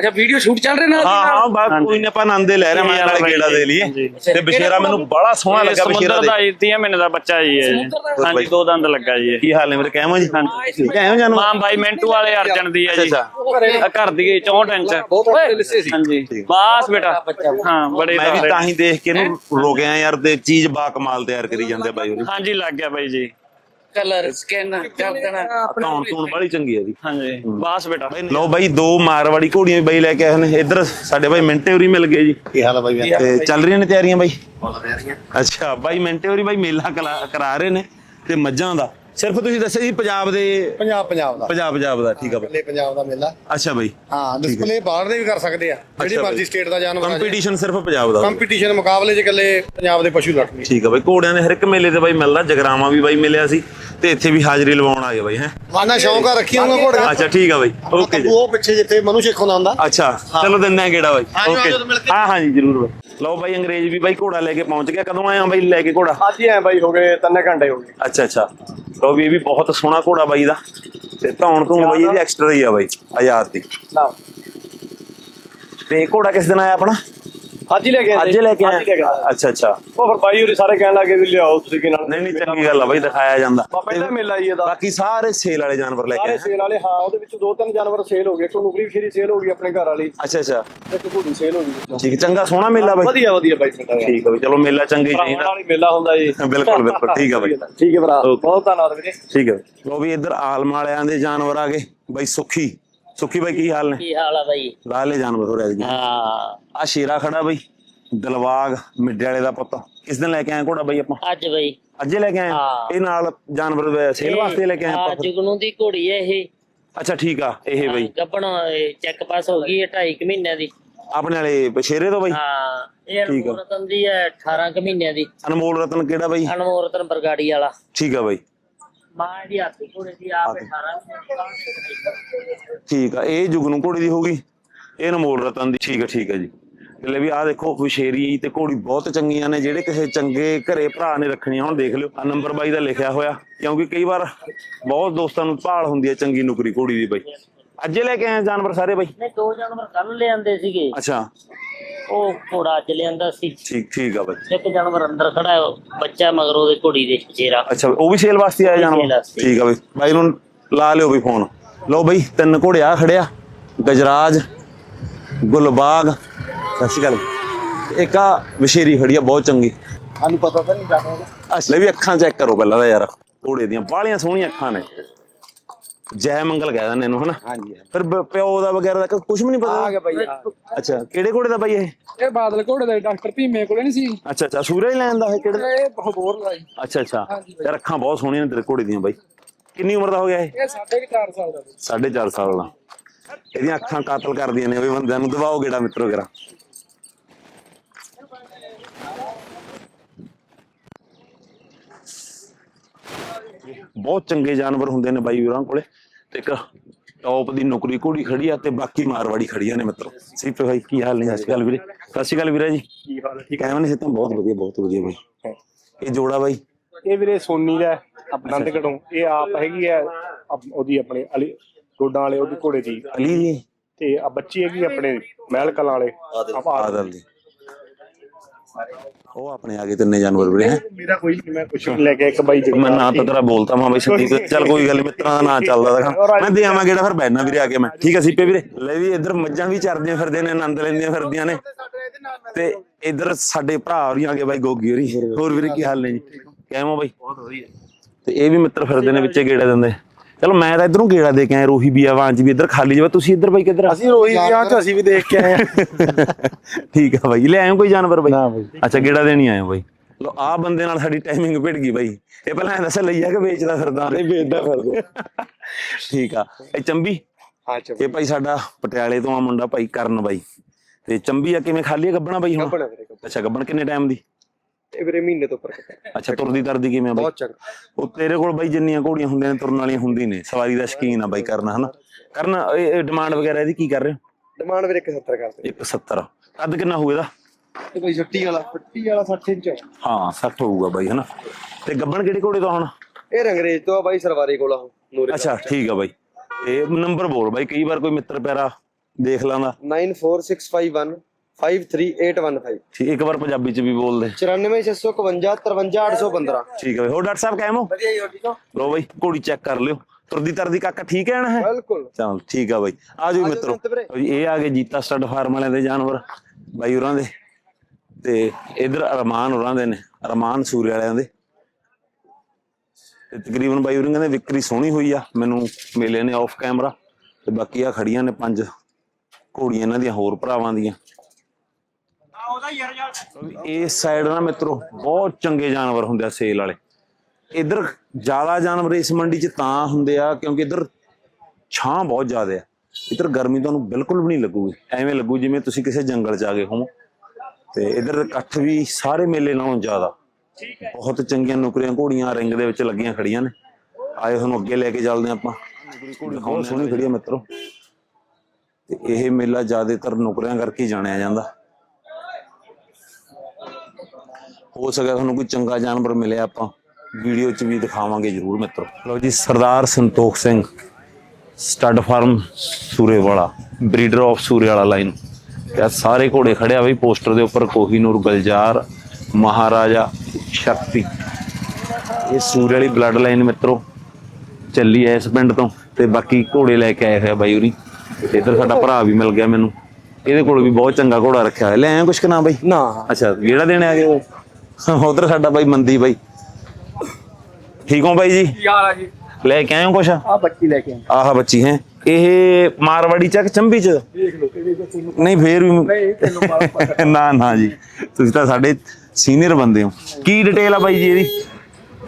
ਅੱਛਾ ਵੀਡੀਓ ਸ਼ੂਟ ਚੱਲ ਰਿਹਾ ਨਾਲ ਦੀ ਹਾਂ ਨਾਲ? ਹਾਂ ਬਾਤ ਕੋਈ ਨਾ ਆਪਾਂ ਆਨੰਦੇ ਲੈ ਰਹੇ ਮੈਂ ਨਾਲੇ ਗੇੜਾ ਦੇ ਲਈਏ। ਹਾਂਜੀ। ਤੇ ਬਸ਼ੇਰਾ ਮੈਨੂੰ ਬੜਾ ਸੋਹਣਾ ਇਹ ਲੱਗਾ ਬਸ਼ੇਰਾ ਸਮੁੰਦਰ ਦੇ ਦਾ ਜੀ 30 ਮਹੀਨੇ ਦਾ ਬੱਚਾ ਜੀ ਹੈ ਜੀ ਸਮੁੰਦਰ ਦਾ? ਹਾਂਜੀ ਦੋ ਦੰਦ ਲੱਗਾ ਜੀ ਇਹ। ਕੀ ਹਾਲ ਨੇ ਮੇਰੇ ਕਹਿਮੋ ਜੀ? ਹਾਂ, ਠੀਕ ਹੈ ਜਾਨਵਰ ਮਾਂ ਬਾਈ ਮਿੰਟੂ ਵਾਲੇ ਅਰਜਨ ਦੀ ਹੈ ਜੀ। ਅੱਛਾ, ਆਹ ਘਰ ਦੀ 64 ਇੰਚ ਹਾਂਜੀ। ਬਸ ਬੇਟਾ। ਹਾਂ ਬੜੇ ਮੈਂ ਵੀ। ਤਾਂ ਹੀ ਦੇਖ ਕੇ ਇਹਨੂੰ ਰੋਕਿਆ ਯਾਰ ਤੇ ਚੀਜ਼ ਬਾ ਕਮਾਲ ਤਿਆਰ ਕਰੀ ਜਾਂਦੇ ਬਾਈ ਉਹਦੀ ਹਾਂਜੀ ਲੱਗ ਗਿਆ ਬਾਈ ਜੀ। ਕਲਰ ਸਕੈਨ ਕਰ ਦੇਣਾ। ਧੌਣ ਧੂਣ ਬੜੀ ਚੰਗੀ ਹੈ ਜੀ ਹਾਂਜੀ। ਬਸ ਬੇਟਾ ਲਓ ਬਾਈ ਦੋ ਮਾਰਵਾੜੀ ਘੋੜੀਆਂ ਵੀ ਬਾਈ ਲੈ ਕੇ ਆਏ ਨੇ। ਇੱਧਰ ਸਾਡੇ ਬਾਈ ਮਿੰਟੇ ਮਿਲ ਗਏ ਜੀ। ਕੀ ਹਾਲ ਹੈ ਬਾਈ ਤੇ ਚੱਲ ਰਹੀਆਂ ਨੇ ਤਿਆਰੀਆਂ ਬਾਈ? ਅੱਛਾ ਬਾਈ ਮਿੰਟੇ ਬਾਈ ਮੇਲਾ ਕਰਾ ਰਹੇ ਨੇ ਤੇ ਮੱਝਾਂ ਦਾ। ਸਿਰਫ ਤੁਸੀਂ ਦੱਸਿਆ ਜੀ ਪੰਜਾਬ ਦੇ ਪੰਜਾਬ ਪੰਜਾਬ ਦਾ। ਪੰਜਾਬ ਪੰਜਾਬ ਦਾ ਠੀਕ ਆ ਬਾਈ। ਲੈ ਪੰਜਾਬ ਦਾ ਮੇਲਾ। ਅੱਛਾ ਬਾਈ। ਹਾਂ ਡਿਸਪਲੇ ਬਾਹਰ ਦੇ ਵੀ ਕਰ ਸਕਦੇ ਆ। ਜਿਹੜੀ ਮਰਜ਼ੀ। ਸਟੇਟ ਦਾ ਜਾਨਵਰ ਆ ਕੰਪੀਟੀਸ਼ਨ ਸਿਰਫ ਪੰਜਾਬ ਦਾ। ਕੰਪੀਟੀਸ਼ਨ ਮੁਕਾਬਲੇ 'ਚ ਇਕੱਲੇ ਪੰਜਾਬ ਦੇ ਪਸ਼ੂ ਲੜਨਗੇ ਠੀਕ ਆ ਬਾਈ ਘੋੜਿਆਂ ਦੇ ਹਰ ਇੱਕ ਮੇਲੇ ਤੇ ਬਾਈ ਮਿਲਦਾ। ਜਗਰਾਵਾ ਵੀ ਬਾਈ ਮਿਲਿਆ ਸੀ। ਤੇ ਇੱਥੇ ਵੀ ਹਾਜ਼ਰੀ ਲਵਾਉਣ ਆ ਗਏ ਬਾਈ ਹੈ? ਮਾਨਾ ਸ਼ੌਂਕ ਆ ਰੱਖੀਆਂ ਉਹਨਾਂ ਘੋੜੀਆਂ ਅੱਛਾ ਠੀਕ ਆ ਬਾਈ ਓਕੇ ਜੀ। ਉਹ ਪਿੱਛੇ ਜਿੱਥੇ ਮਨੂ ਸ਼ੇਖੋਂ ਦਾ ਹੁੰਦਾ। ਅੱਛਾ ਚਲੋ ਦਿੰਦੇ ਆ ਕਿਹੜਾ ਬਾਈ ਓਕੇ। ਹਾਂ ਹਾਂ ਜੀ ਜ਼ਰੂਰ ਬਾਈ। ਲਓ ਬਾਈ ਅੰਗਰੇਜ਼ ਵੀ ਬਾਈ ਘੋੜਾ ਲੈ ਕੇ ਪਹੁੰਚ ਗਿਆ। ਕਦੋਂ ਆਇਆ ਬਾਈ ਲੈ ਕੇ ਘੋੜਾ? ਅੱਜ ਹੀ ਆਏ ਬਾਈ ਹੋ ਗਏ ਤਿੰਨ ਘੰਟੇ ਹੋ ਗਏ। ਅੱਛਾ ਅੱਛਾ। ਲਓ ਵੀ ਇਹ ਵੀ ਬਹੁਤ ਸੋਹਣਾ ਘੋੜਾ ਬਾਈ ਦਾ। ਤੇ ਧੌਣ ਧੂਣ ਬਾਈ ਇਹਦੀ ਐਕਸਟਰਾ ਹੀ ਆ ਬਾਈ ਆਜ਼ਾਦ ਦੀ। ਤੇ ਘੋੜਾ ਕਿਸ ਦਿਨ ਆਇਆ ਆਪਣਾ? ਅੱਜ ਹੀ ਲੈ ਕੇ ਅੱਜ ਹੀ ਲੈ ਕੇ ਆਏ। ਅੱਛਾ ਅੱਛਾ। ਉਹ ਫਿਰ ਬਾਈ ਹੋਰੀ ਸਾਰੇ ਕਹਿਣ ਲੱਗੇ ਵੀ ਲਿਆਓ ਤੁਸੀਂ ਕਿ ਨਾਲ। ਨਹੀਂ ਨਹੀਂ ਚੰਗੀ ਗੱਲ ਆ ਬਾਈ ਦਿਖਾਇਆ ਜਾਂਦਾ। ਪਹਿਲਾ ਮੇਲਾ ਹੀ ਇਹਦਾ। ਬਾਕੀ ਸਾਰੇ ਸੇਲ ਵਾਲੇ ਜਾਨਵਰ ਲੈ ਕੇ ਸਾਰੇ ਸੇਲ ਵਾਲੇ ਹਾਂ ਉਹਦੇ ਵਿੱਚ ਦੋ ਤਿੰਨ ਜਾਨਵਰ ਸੇਲ ਹੋ ਗਏ। ਇੱਕ ਨੁਕਰੀ ਖੀਰੀ ਸੇਲ ਹੋ ਗਈ ਆਪਣੇ ਘਰ ਵਾਲੀ। ਅੱਛਾ ਅੱਛਾ। ਇੱਕ ਘੋੜੀ ਸੇਲ ਹੋ ਗਈ। ਠੀਕ ਚੰਗਾ ਸੋਹਣਾ ਮੇਲਾ ਬਾਈ। ਵਧੀਆ ਵਧੀਆ ਬਾਈ ਸਾਡਾ ਠੀਕ ਆ ਚਲੋ ਮੇਲਾ ਚੰਗਾ ਚਾਹੀਦਾ। ਮੇਲਾ ਹੁੰਦਾ ਜੀ। ਬਿਲਕੁਲ ਬਿਲਕੁਲ ਠੀਕ ਆ ਬਾਈ। ਠੀਕ ਹੈ ਭਰਾ. ਬਹੁਤ ਧੰਨਵਾਦ ਵੀਰੇ। ਠੀਕ ਹੈ ਲੋ ਵੀ ਇੱਧਰ ਆਲਮ ਵਾਲਿਆਂ ਦੇ ਜਾਨਵਰ ਆ ਗਏ। ਬਾਈ ਸੁੱਖੀ। ਸੁੱਖੀ ਬਾਈ ਕੀ ਹਾਲ ਨੇ? ਕੀ ਹਾਲ ਆ ਬਾਈ? ਲਾਲੇ ਜਾਨਵਰ ਹੋ ਰਿਹਾ ਜੀ ਹਾਂ। ਆ ਸ਼ੇਰਾ ਖੜਾ ਬਾਈ ਦਿਲਵਾਗ ਮਿੱਡੇ ਵਾਲੇ ਦਾ ਪੁੱਤ। ਕਿਸ ਦਿਨ ਲੈ ਕੇ ਆਏ ਘੋੜਾ ਬਾਈ ਆਪਾਂ? ਅੱਜ ਬਾਈ। ਅੱਜੇ ਲੈ ਕੇ ਆਏ। ਇਹ ਨਾਲ ਜਾਨਵਰ ਸੇਲ ਵਾਸਤੇ ਲੈ ਕੇ ਆਏ ਆਪਾਂ? ਜੁਗਨੂ ਦੀ ਘੋੜੀ ਹੈ ਇਹ। ਅੱਛਾ ਠੀਕ ਆ ਇਹ ਬਾਈ। ਗੱਬਣ ਚੈੱਕ ਪਾਸ ਹੋ ਗਈ ਹੈ 2.5 ਮਹੀਨਿਆਂ ਦੀ। ਆਪਣੇ ਵਾਲੇ ਸ਼ੇਰੇ ਤੋਂ ਬਾਈ? ਹਾਂ ਇਹ। ਅਨਮੋਲ ਰਤਨ ਦੀ ਹੈ 18 ਕੁ ਮਹੀਨਿਆਂ ਦੀ। ਅਨਮੋਲ ਰਤਨ ਕਿਹੜਾ ਬਾਈ? ਅਨਮੋਲ ਰਤਨ ਬਰਗਾੜੀ ਵਾਲਾ। ਠੀਕ ਆ ਬਾਈ। ਮਾਂ ਘੋੜੇ ਦੀ ਆਪ 18 ਮਹੀਨੇ ਠੀਕ ਆ ਇਹ ਜੁਗਨੂ ਘੋੜੀ ਦੀ ਹੋ ਗਈ। ਇਹ ਅਨਮੋਲ ਰਤਨ ਦੀ। ਠੀਕ ਆ ਠੀਕ ਆ ਜੀ। ਲੈ ਵੀ ਆਹ ਦੇਖੋ ਵਿਸ਼ੇਰੀ ਤੇ ਘੋੜੀ ਬਹੁਤ ਚੰਗੀਆਂ ਨੇ ਜਿਹੜੇ ਕਿਸੇ ਚੰਗੇ ਘਰੇ ਭਰਾ ਨੇ ਰੱਖਣੀਆਂ ਹੁਣ ਦੇਖ ਲਿਓ। ਆ ਨੰਬਰ ਬਾਈ ਦਾ ਲਿਖਿਆ ਹੋਇਆ ਕਿਉਂਕਿ ਕਈ ਵਾਰ ਬਹੁਤ ਦੋਸਤਾਂ ਨੂੰ ਭਾਲ ਹੁੰਦੀ ਹੈ ਚੰਗੀ ਨੁਕਰੀ ਘੋੜੀ ਦੀ ਬਾਈ। ਅੱਜੇ ਲੈ ਕੇ ਆਏ ਜਾਨਵਰ ਸਾਰੇ ਬਾਈ? ਨੇ ਦੋ ਜਾਨਵਰ ਕੱਲ ਲਿਆਂਦੇ ਸੀਗੇ। ਅੱਛਾ। ਉਹ ਘੋੜਾ ਅੱਜ ਲਿਆਂਦਾ ਸੀ। ਠੀਕ ਠੀਕ ਆ ਬਾਈ। ਇੱਕ ਜਾਨਵਰ ਅੰਦਰ ਖੜਾ ਹੈ ਉਹ ਬੱਚਾ ਮਗਰ ਉਹਦੇ ਘੋੜੀ ਦੇ ਚੇਰਾ ਅੱਛਾ ਉਹ ਵੀ ਸੇਲ ਵਾਸਤੇ ਆਏ ਸੇਲ ਜਾਨਵਰ। ਠੀਕ ਆ ਬਾਈ। ਬਾਈ ਨੂੰ ਲਾ ਲਿਓ ਵੀ ਫੋਨ ਲਓ ਬਾਈ ਤਿੰਨ ਘੋੜੇ ਆ ਖੜਿਆ। ਗਜਰਾਜ ਗੁਲਬਾਗ ਸਤਿ ਸ਼੍ਰੀ ਅਕਾਲ। ਇੱਕ ਆ ਵਿਸ਼ੇਰੀ ਖੜੀ ਆ ਬਹੁਤ ਚੰਗੀ। ਸਾਨੂੰ ਪਤਾ ਤਾਂ ਨਹੀਂ ਜਾਨਵਰ। ਅਸਲੇ ਵੀ ਅੱਖਾਂ ਚੈੱਕ ਕਰੋ ਪਹਿਲਾਂ ਤਾਂ ਯਾਰ। ਘੋੜੇ ਦੀਆਂ ਬਾਹਲੀਆਂ ਸੋਹਣੀਆਂ ਅੱਖਾਂ ਨੇ। ਜੈ ਮੰਗਲ ਕਹਿ ਦਿੰਦੇ ਇਹਨੂੰ ਹਨਾ? ਹਾਂਜੀ ਫਿਰ ਬ- ਪਿਓ ਦਾ ਵਗੈਰਾ ਦਾ ਕੁਝ ਵੀ ਨਹੀਂ ਆ ਪਤਾ ਗਿਆ ਬਾਈ ਅੱਛਾ ਕਿਹੜੇ ਘੋੜੇ ਦਾ ਬਾਈ ਇਹ? ਇਹ ਬਾਦਲ ਘੋੜੇ ਦਾ ਡਾਕਟਰ ਭੀਮੇ ਕੋਲੇ ਨਹੀਂ ਸੀ। ਅੱਛਾ ਅੱਛਾ ਸੂਰਜ ਲੈਣ ਦਾ ਹੈ ਕਿਹੜੇ? ਇਹ ਬਹੁਤ ਬੋਰ ਲਾਈ ਅੱਛਾ ਅੱਛਾ। ਯਾਰ ਅੱਖਾਂ ਬਹੁਤ ਸੋਹਣੀਆਂ ਨੇ ਤੇਰੇ ਘੋੜੇ ਦੀਆਂ ਬਾਈ। ਕਿੰਨੀ ਉਮਰ ਦਾ ਹੋ ਗਿਆ ਇਹ? ਇਹ ਸਾਢੇ 4 ਸਾਲ ਦਾ ਸਾਢੇ ਚਾਰ ਸਾਲ ਦਾ। ਇਹਦੀਆਂ ਅੱਖਾਂ ਕਾਤਲ ਕਰਦੀਆਂ ਨੇ ਉਹ ਵੀ ਬੰਦਿਆਂ ਨੂੰ ਦਬਾਓ ਗੇੜਾ ਮਿੱਤਰੋ ਕਰਾ ਬਹੁਤ ਚੰਗੇ ਜਾਨਵਰ ਹੁੰਦੇ ਨੇ ਬਾਈ ਵੀਰਾਂ ਕੋਲੇ। ਤੇ ਇੱਕ ਟੌਪ ਦੀ ਨੌਕਰੀ ਘੋੜੀ ਖੜੀ ਆ ਤੇ ਬਾਕੀ ਮਾਰਵਾੜੀ ਖੜੀਆਂ ਨੇ ਮਿੱਤਰੋ। ਸੀਪੇ ਭਾਈ ਕੀ ਹਾਲ ਨੇ? ਸਤਿ ਸ਼੍ਰੀ ਅਕਾਲ ਵੀਰੇ। ਸਤਿ ਸ਼੍ਰੀ ਅਕਾਲ ਵੀਰੇ ਜੀ। ਕੀ ਹਾਲ ਹੈ? ਠੀਕ ਹੈ। ਮੈਂ ਤਾਂ ਬਹੁਤ ਵਧੀਆ ਬਹੁਤ ਵਧੀਆ ਬਾਈ ਇਹ ਜੋੜਾ ਬਾਈ ਇਹ ਵੀਰੇ ਸੋਨੀ ਦਾ ਆਪਣਾ ਤੇ ਘੜੋਂ ਇਹ ਆਪ ਹੈਗੀ ਆਪ- ਉਹਦੀ ਆਪਣੇ ਅਲੀ ਗੋਡਾਂ ਵਾਲੇ ਉਹਦੀ ਘੋੜੇ ਦੀ। ਅਲੀ ਜੀ? ਤੇ ਆ ਬੱਚੀ ਹੈਗੀ ਆਪਣੇ ਮਹਿਲ ਕਲਾਂ ਵਾਲੇ। ਆਦਲ ਦੀ। ਉਹ ਆਪਣੇ ਆ ਗਏ ਤਿੰਨੇ ਜਾਨਵਰ ਵੀਰੇ ਹੈ? ਮੇਰਾ ਕੋਈ ਨਹੀਂ ਮੈਂ ਕੁਛ ਲੈ ਕੇ ਇੱਕ ਬਾਈ ਮੈਂ ਨਾਂ ਤਾਂ ਤੇਰਾ ਬੋਲਤਾ ਮਾਂ ਬਈ ਸਿੱਧੀ ਤੇ ਚੱਲ ਕੋਈ ਗੱਲ ਨੀ, ਮਿੱਤਰਾਂ ਦਾ ਨਾਂ ਚੱਲਦਾ ਦਿਖਾ। ਮੈਂ ਦੇ ਆਵਾਂ ਕਿਹੜਾ ਫਿਰ ਬੈਠਣਾ ਵੀਰੇ ਆ ਕੇ ਮੈਂ। ਠੀਕ ਆ ਸੀਪੇ ਵੀਰੇ? ਲੈ ਵੀ ਇੱਧਰ ਮੱਝਾਂ ਵੀ ਚਰਦੀਆਂ ਫਿਰਦੇ ਨੇ ਆਨੰਦ ਲੈਂਦੀਆਂ ਫਿਰਦੀਆਂ ਨੇ। ਤੇ ਇੱਧਰ ਸਾਡੇ ਭਰਾ ਹੋਰੀ ਆ ਗਏ ਬਾਈ ਗੋਗੀ ਹੋਰੀ। ਹੋਰ ਵੀਰੇ ਕੀ ਹਾਲ ਨੇ ਜੀ? ਕਿਵੇਂ ਹੋ ਬਾਈ? ਬਹੁਤ ਵਧੀਆ। ਤੇ ਇਹ ਵੀ ਮਿੱਤਰ ਫਿਰਦੇ ਨੇ ਵਿੱਚੇ ਗੇੜਾ ਦਿੰਦੇ। ਚਲੋ ਮੈਂ ਤਾਂ ਇਧਰੋਂ ਗੇੜਾ ਦੇ ਕੇ ਆਇਆ ਰੋਹੀ ਵੀ ਆਵਾਂ ਵੀ ਇੱਧਰ ਖਾਲੀ ਜਵਾ ਤੁਸੀਂ ਇੱਧਰ ਬਾਈ ਕਿੱਧਰ ਅਸੀਂ ਰੋਹੀ ਵਿਆਹ ਚ ਅਸੀਂ ਵੀ ਦੇਖ ਕੇ ਆਏ ਆ। ਠੀਕ ਆ ਬਾਈ ਲੈ ਆਇਓ ਕੋਈ ਜਾਨਵਰ ਬਾਈ। ਅੱਛਾ ਗੇੜਾ ਦੇਣੀ ਆਇਓ ਬਾਈ। ਲੋ ਆ ਬੰਦੇ ਨਾਲ ਸਾਡੀ ਟਾਈਮਿੰਗ ਭਿੜ ਗਈ ਬਾਈ। ਇਹ ਪਹਿਲਾਂ ਐਂ ਦੱਸ ਲਈਆ ਕਿ ਵੇਚਦਾ ਫਿਰਦਾ। ਨਹੀਂ ਵੇਚਦਾ ਫਿਰਦਾ। ਠੀਕ ਆ। ਇਹ ਚੰਬੀ? ਹਾਂ ਚਲੋ ਇਹ ਭਾਈ ਸਾਡਾ ਪਟਿਆਲੇ ਤੋਂ ਆ ਮੁੰਡਾ ਭਾਈ ਕਰਨ ਬਾਈ। ਤੇ ਚੰਬੀ ਆ ਕਿਵੇਂ ਖਾਲੀ ਗੱਬਣਾ ਬਾਈ ਹੁਣ। ਅੱਛਾ ਗੱਬਣ ਕਿੰਨੇ ਟਾਈਮ ਦੀ? ਇਹ ਵੀਰੇ ਮਹੀਨੇ ਤੋਂ ਉੱਪਰ ਕੱਪੜਾ। ਅੱਛਾ ਤੁਰਦੀ ਤਰਦੀ ਕਿਵੇਂ ਆ ਬਾਈ? ਬਹੁਤ ਚੰਗਾ। ਉਹ ਤੇਰੇ ਕੋਲ ਬਾਈ ਜਿੰਨੀਆਂ ਘੋੜੀਆਂ ਹੁੰਦੀਆਂ ਨੇ ਤੁਰਨ ਵਾਲੀਆਂ ਹੁੰਦੀ ਨੇ। ਸਵਾਰੀ ਦਾ ਸ਼ਕੀਨ ਆ ਬਾਈ ਕਰਨਾ ਹਨਾ? ਕਰਨ ਇਹ ਡਿਮਾਂਡ ਵਗੈਰਾ ਇਹਦੀ ਕੀ ਕਰ ਰਹੇ ਹੋ? ਡਿਮਾਂਡ ਵੀਰੇ 71 ਕਰਦੇ। 170 ਕੱਦ ਕਿੰਨਾ ਹੋਊ ਇਹਦਾ? ਤੇ ਕੋਈ ਛੱਟੀ ਵਾਲਾ ਛੱਟੀ ਵਾਲਾ 60 ਇੰਚ। ਹਾਂ 60 ਹੋਊਗਾ ਬਾਈ ਹਨਾ? ਤੇ ਗੱਬਣ ਕਿਹੜੇ ਘੋੜੇ ਤੋਂ ਹੁਣ? ਇਹ ਰੰਗਰੇਜ ਤੋਂ ਆ ਬਾਈ ਸਰਵਾਰੀ ਕੋਲ ਆ ਨੂਰੇ ਅੱਛਾ ਠੀਕ ਆ ਬਾਈ। ਇਹ ਨੰਬਰ ਬੋਲ ਬਾਈ ਕਈ ਵਾਰ ਕੋਈ ਮਿੱਤਰ ਪਿਆਰਾ ਦੇਖ ਲਾਂਦਾ। 94651 53815 ਠੀਕ ਇੱਕ ਵਾਰ ਪੰਜਾਬੀ ਚ ਵੀ ਬੋਲ ਦੇ। 94651 53815 ਠੀਕ ਬਾਈ ਹੋਰ ਡਾਕਟਰ ਸਾਹਿਬ ਕਾਇਮ ਹੋ? ਵਧੀਆ ਜੀ ਹੋਰ ਠੀਕ ਹੋ? ਲੋ ਬਾਈ ਘੋੜੀ ਚੈੱਕ ਕਰ ਲਿਓ। ਤੁਰਦੀ ਤਰਦੀ ਕਾਕਾ ਠੀਕ ਹੈ ਨਾ? ਹੈ ਬਿਲਕੁਲ। ਚਲ ਠੀਕ ਆ ਬਾਈ। ਆ ਜਾਓ ਮਿੱਤਰੋ। ਲਓ ਜੀ, ਇਹ ਆ ਗਏ ਜੀਤਾ ਸਟੱਡ ਫਾਰਮ ਵਾਲਿਆਂ ਦੇ ਜਾਨਵਰ ਬਾਈ ਹੋਰਾਂ ਦੇ। ਤੇ ਇਧਰ ਅਰਮਾਨ ਹੋਰਾਂ ਦੇ ਨੇ ਅਰਮਾਨ ਸੂਰੇ ਵਾਲਿਆਂ ਦੇ। ਤੇ ਤਕਰੀਬਨ ਬਾਈ ਹੋਰਾਂ ਕਹਿੰਦੇ ਵਿਕਰੀ ਸੋਹਣੀ ਹੋਈ ਆ ਮੈਨੂੰ ਮਿਲੇ ਨੇ ਆਫ ਕੈਮਰਾ ਤੇ ਬਾਕੀ ਆ ਖੜੀਆਂ ਨੇ ਪੰਜ ਘੋੜੀਆਂ ਇਹਨਾਂ ਦੀਆਂ ਹੋਰ ਭਰਾਵਾਂ ਦੀਆਂ। ਇਸ ਸਾਈਡ ਨਾ ਮਿੱਤਰੋ ਬਹੁਤ ਚੰਗੇ ਜਾਨਵਰ ਹੁੰਦੇ ਆ ਸੇਲ ਵਾਲੇ। ਇਧਰ ਜ਼ਿਆਦਾ ਜਾਨਵਰ ਇਸ ਮੰਡੀ 'ਚ ਤਾਂ ਹੁੰਦੇ ਆ ਕਿਉਂਕਿ ਇਧਰ ਛਾਂ ਬਹੁਤ ਜ਼ਿਆਦਾ ਆ। ਇਧਰ ਗਰਮੀ ਤੁਹਾਨੂੰ ਬਿਲਕੁਲ ਵੀ ਨਹੀਂ ਲੱਗੂਗੀ। ਐਵੇਂ ਲੱਗੂ ਜਿਵੇਂ ਤੁਸੀਂ ਕਿਸੇ ਜੰਗਲ 'ਚ ਆ ਗਏ ਹੋ ਤੇ ਇਧਰ ਇਕੱਠ ਵੀ ਸਾਰੇ ਮੇਲੇ ਨਾਲੋਂ ਜ਼ਿਆਦਾ। ਬਹੁਤ ਚੰਗੀਆਂ ਨੁਕਰੀਆਂ ਘੋੜੀਆਂ ਰਿੰਗ ਦੇ ਵਿੱਚ ਲੱਗੀਆਂ ਖੜੀਆਂ ਨੇ। ਆਏ ਤੁਹਾਨੂੰ ਅੱਗੇ ਲੈ ਕੇ ਚੱਲਦੇ ਆਪਾਂ। ਘੋੜੀ ਬਹੁਤ ਸੋਹਣੀ ਖੜੀ ਆ ਮਿੱਤਰੋ। ਤੇ ਇਹ ਮੇਲਾ ਜ਼ਿਆਦਾਤਰ ਨੁਕਰਿਆਂ ਕਰਕੇ ਜਾਣਿਆ ਜਾਂਦਾ। ਹੋ ਸਕਿਆ ਤੁਹਾਨੂੰ ਕੋਈ ਚੰਗਾ ਜਾਨਵਰ ਮਿਲਿਆ ਆਪਾਂ? ਵੀਡੀਓ 'ਚ ਵੀ ਦਿਖਾਵਾਂਗੇ ਜਰੂਰ ਮਿੱਤਰੋ। ਲਓ ਜੀ Sardar Santokh Singh stud farm Surewala breeder of ਸੂਰੇ ਵਾਲਾ ਲਾਈਨ ਆਹ ਸਾਰੇ ਘੋੜੇ ਖੜੇ ਆ ਬਈ ਪੋਸਟਰ ਦੇ ਉੱਪਰ ਕੋਹੀਨੂਰ ਗਲਜਾਰ ਮਹਾਰਾਜਾ ਸ਼ਕਤੀ। ਇਹ ਸੂਰੇ ਵਾਲੀ ਬਲੱਡ ਲਾਈਨ ਮਿੱਤਰੋ ਚੱਲੀ ਐ ਇਸ ਪਿੰਡ ਤੋਂ। ਤੇ ਬਾਕੀ ਘੋੜੇ ਲੈ ਕੇ ਆਏ ਹੋਏ ਆ ਬਾਈ ਉਰੀ ਤੇ ਇੱਧਰ ਸਾਡਾ ਭਰਾ ਵੀ ਮਿਲ ਗਿਆ ਮੈਨੂੰ। ਇਹਦੇ ਕੋਲ ਵੀ ਬਹੁਤ ਚੰਗਾ ਘੋੜਾ ਰੱਖਿਆ ਹੋਇਆ। ਲੈ ਆਏ ਕੁਛ ਕਿ ਨਾ ਬਾਈ? ना ਅੱਛਾ ਕਿਹੜਾ ਦੇਣੇ ਆ ਗਏ ਉਧਰ ਸਾਡਾ ਬਾਈ ਮੰਦੀ ਬਾਈ। ਠੀਕ ਹੋ ਬਾਈ ਜੀ? ਲੈ ਕੇ ਆਏ ਕੁਛ? ਆ ਬੱਚੀ ਲੈ ਕੇ ਆਏ। ਆਹ ਬੱਚੀ ਹੈ। ਇਹ ਮਾਰਵਾੜੀ ਚੱਕ ਚੰਬੀ ਚ? ਨਹੀਂ ਫੇਰ ਵੀ ਨਾ ਨਾ ਜੀ। ਤੁਸੀਂ ਤਾਂ ਸਾਡੇ ਸੀਨੀਅਰ ਬੰਦੇ ਹੋ। ਕੀ ਡਿਟੇਲ ਆ ਬਾਈ ਜੀ ਇਹਦੀ?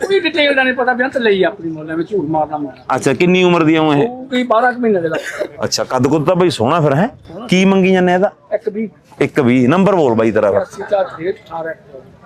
ਕੋਈ ਡਿਟੇਲ ਦਾ ਨਹੀਂ ਪਤਾ ਬਿਆਨ ਲਈ ਆਪਣੀ ਮੋਲੇ ਵਿੱਚ ਝੂਠ ਮਾਰਨਾ ਮਾਰਨਾ ਅੱਛਾ ਕਿੰਨੀ ਉਮਰ ਦੀ ਆ ਉਹ ਇਹ? ਕੋਈ 12 ਮਹੀਨੇ ਦੇ ਲੱਗ ਅੱਛਾ ਕੱਦ ਕੁੱਦ ਤਾਂ ਬਈ ਸੋਹਣਾ ਫਿਰ ਹੈ? ਕੀ ਮੰਗੀ ਜਾਂਦੇ ਇਹਦਾ? 120 120 ਨੰਬਰ ਬੋਲ ਬਾਈ ਤੇਰਾ 84 18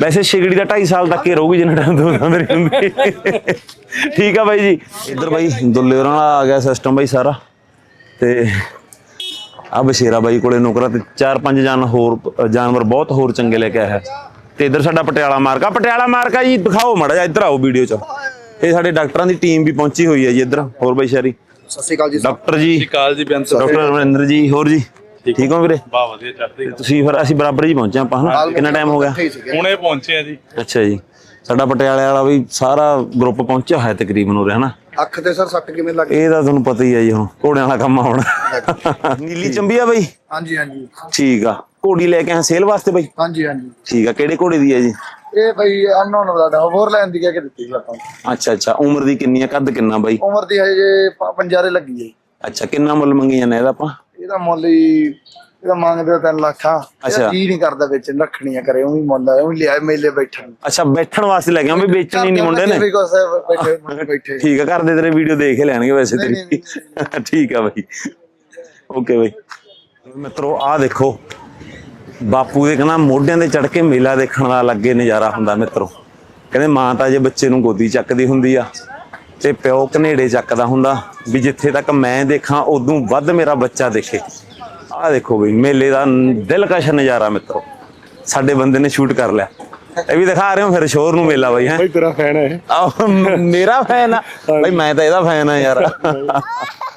ਵੈਸੇ ਸ਼ਿਗੜੀ ਦਾ 2.5 ਸਾਲ ਤੱਕ ਹੀ ਰਹੂਗੀ ਜਿੰਨਾ ਟਾਈਮ ਤੋਂ ਮੇਰੀ ਹੁੰਦੀ। ਠੀਕ ਆ ਬਾਈ ਜੀ। ਇੱਧਰ ਬਾਈ ਦੁੱਲੇ ਹੋਰਾਂ ਵਾਲਾ ਆ ਗਿਆ ਸਿਸਟਮ ਬਾਈ ਸਾਰਾ। ਤੇ ਆ ਬਸ਼ੇਰਾ ਬਾਈ ਕੋਲੇ ਨੌਕਰਾ ਤੇ ਚਾਰ ਪੰਜ ਜਾਨ ਹੋਰ ਜਾਨਵਰ ਬਹੁਤ ਹੋਰ ਚੰਗੇ ਲੈ ਕੇ ਆਇਆ ਹੈ। ਤੇ ਇੱਧਰ ਸਾਡਾ ਪਟਿਆਲਾ ਮਾਰਕਾ। ਪਟਿਆਲਾ ਮਾਰਕਾ ਜੀ ਦਿਖਾਓ ਮੜਾ ਜਾ ਇੱਧਰ ਆਓ ਵੀਡੀਓ 'ਚ। ਇਹ ਸਾਡੇ ਡਾਕਟਰਾਂ ਦੀ ਟੀਮ ਵੀ ਪਹੁੰਚੀ ਹੋਈ ਹੈ ਜੀ ਇੱਧਰ। ਹੋਰ ਬਾਈ ਸ਼ਾਰੀ। ਸਤਿ ਸ਼੍ਰੀ ਅਕਾਲ ਜੀ। ਡਾਕਟਰ ਜੀ। ਕਾਲ ਜੀ ਬੇਅੰਤ ਡਾਕਟਰ ਰਮਿੰਦਰ ਜੀ ਹੋਰ ਜੀ। ਠੀਕ ਹੋ ਵੀਰੇ? ਬਾ ਵਧੀਆ ਚੜ੍ਹਦੀ ਤੁਸੀਂ ਫਿਰ ਅਸੀਂ ਬਰਾਬਰ ਹੀ ਪਹੁੰਚੇ ਆਪਾਂ ਹਨਾ? ਕਿੰਨਾ ਟਾਈਮ ਹੋ ਗਿਆ? ਹੁਣੇ ਪਹੁੰਚੇ ਆ ਜੀ। ਅੱਛਾ ਜੀ। ਸਾਡਾ ਪਟਿਆਲੇ ਵਾਲਾ ਵੀ ਸਾਰਾ ਗਰੁੱਪ ਪਹੁੰਚਿਆ ਹੋਇਆ ਤਕਰੀਬਨ ਉਰੇ ਹਨਾ? ਅੱਖ ਤੇ ਸਰ ਸੱਟ ਕਿਵੇਂ ਲੱਗ ਇਹ ਤਾਂ ਤੁਹਾਨੂੰ ਪਤਾ ਹੀ ਹੈ ਜੀ ਹੁਣ ਘੋੜਿਆਂ ਵਾਲਾ ਕੰਮ ਆਉਣਾ ਨੀਲੀ ਚੰਬੀ ਆ ਬਾਈ? ਹਾਂਜੀ ਹਾਂਜੀ। ਠੀਕ ਆ। ਘੋੜੀ ਲੈ ਕੇ ਆ ਸੇਲ ਵਾਸਤੇ ਬਾਈ? ਹਾਂਜੀ ਹਾਂਜੀ। ਠੀਕ ਆ। ਕਿਹੜੇ ਘੋੜੇ ਦੀ ਹੈ ਜੀ? ਇਹ ਬਈ ਅਨਨੋਨ ਦਾ ਹੋਰ ਲੈਣ ਦੀ ਕਹਿ ਕੇ ਦਿੱਤੀ ਸੀ ਆਪਾਂ। ਅੱਛਾ ਅੱਛਾ। ਉਮਰ ਦੀ ਕਿੰਨੀ ਆ? ਕੱਦ ਕਿੰਨਾ ਬਾਈ? ਉਮਰ ਦੀ ਹਜੇ ਪੰਜਾਰੇ ਲੱਗੀ ਹੈ। ਅੱਛਾ ਕਿੰਨਾ ਮੁੱਲ ਮੰਗੀ ਜਾਂਦੇ ਇਹਦਾ ਆਪਾਂ? ਇਹਦਾ ਮੁੱਲ ਹੀ ਇਹਦਾ ਮੰਗਦੇ 3 ਲੱਖ ਆ। ਅੱਛਾ। ਜੀ ਨਹੀਂ ਕਰਦਾ ਵਿੱਚ ਰੱਖਣੀਆਂ ਕਰੇ ਉਹ ਵੀ ਮੁੱਲ ਉਹ ਵੀ ਲਿਆ ਮੇਲੇ ਬੈਠਣ। ਅੱਛਾ ਬੈਠਣ ਵਾਸਤੇ ਲੈ ਗਿਆ ਵੀ ਵੇਚਣੀ ਨਹੀਂ ਮੁੰਡੇ ਨੇ? ਵੀ ਕੁਛ ਬੈਠੇ ਮੁੰਡੇ ਬੈਠੇ ਠੀਕ ਆ ਘਰ ਦੇ ਤੇਰੇ ਵੀਡੀਓ ਦੇਖ ਹੀ ਲੈਣਗੇ ਵੈਸੇ ਨਹੀਂ, ਤੇਰੀ ਠੀਕ ਆ ਬਾਈ। ਓਕੇ ਬਾਈ। ਮਿੱਤਰੋ ਆ ਦੇਖੋ। ਬਾਪੂ ਦੇ ਕਹਿੰਦਾ ਮੋਢਿਆਂ ਤੇ ਚੜ ਕੇ ਮੇਲਾ ਦੇਖਣ ਦਾ ਲੱਗੇ ਨਜ਼ਾਰਾ ਹੁੰਦਾ ਮਿੱਤਰੋ। ਕਹਿੰਦੇ ਮਾਂ ਤਾਂ ਜੇ ਬੱਚੇ ਨੂੰ ਗੋਦੀ ਚੱਕਦੀ ਹੁੰਦੀ ਆ। ਤੇ ਪਿਓ ਕਨੇੜੇ ਚੱਕਦਾ ਹੁੰਦਾ ਵੀ ਜਿੱਥੇ ਤੱਕ ਮੈਂ ਦੇਖਾਂ ਉਦੋਂ ਵੱਧ ਮੇਰਾ ਬੱਚਾ ਦੇਖੇ। ਆਹ ਦੇਖੋ ਬਈ ਮੇਲੇ ਦਾ ਦਿਲਕਸ਼ ਨਜ਼ਾਰਾ ਮਿੱਤਰੋ। ਸਾਡੇ ਬੰਦੇ ਨੇ ਸ਼ੂਟ ਕਰ ਲਿਆ। ਇਹ ਵੀ ਦਿਖਾ ਰਹੇ ਹੋ ਫਿਰ ਸ਼ੋਰ ਨੂੰ ਮੇਲਾ ਬਾਈ ਹੈ? ਬਈ ਤੇਰਾ ਫੈਨ ਹੈ। ਆਹ ਮੇਰਾ ਫੈਨ ਆ? ਬਈ ਮੈਂ ਤਾਂ ਇਹਦਾ ਫੈਨ ਆ ਯਾਰ।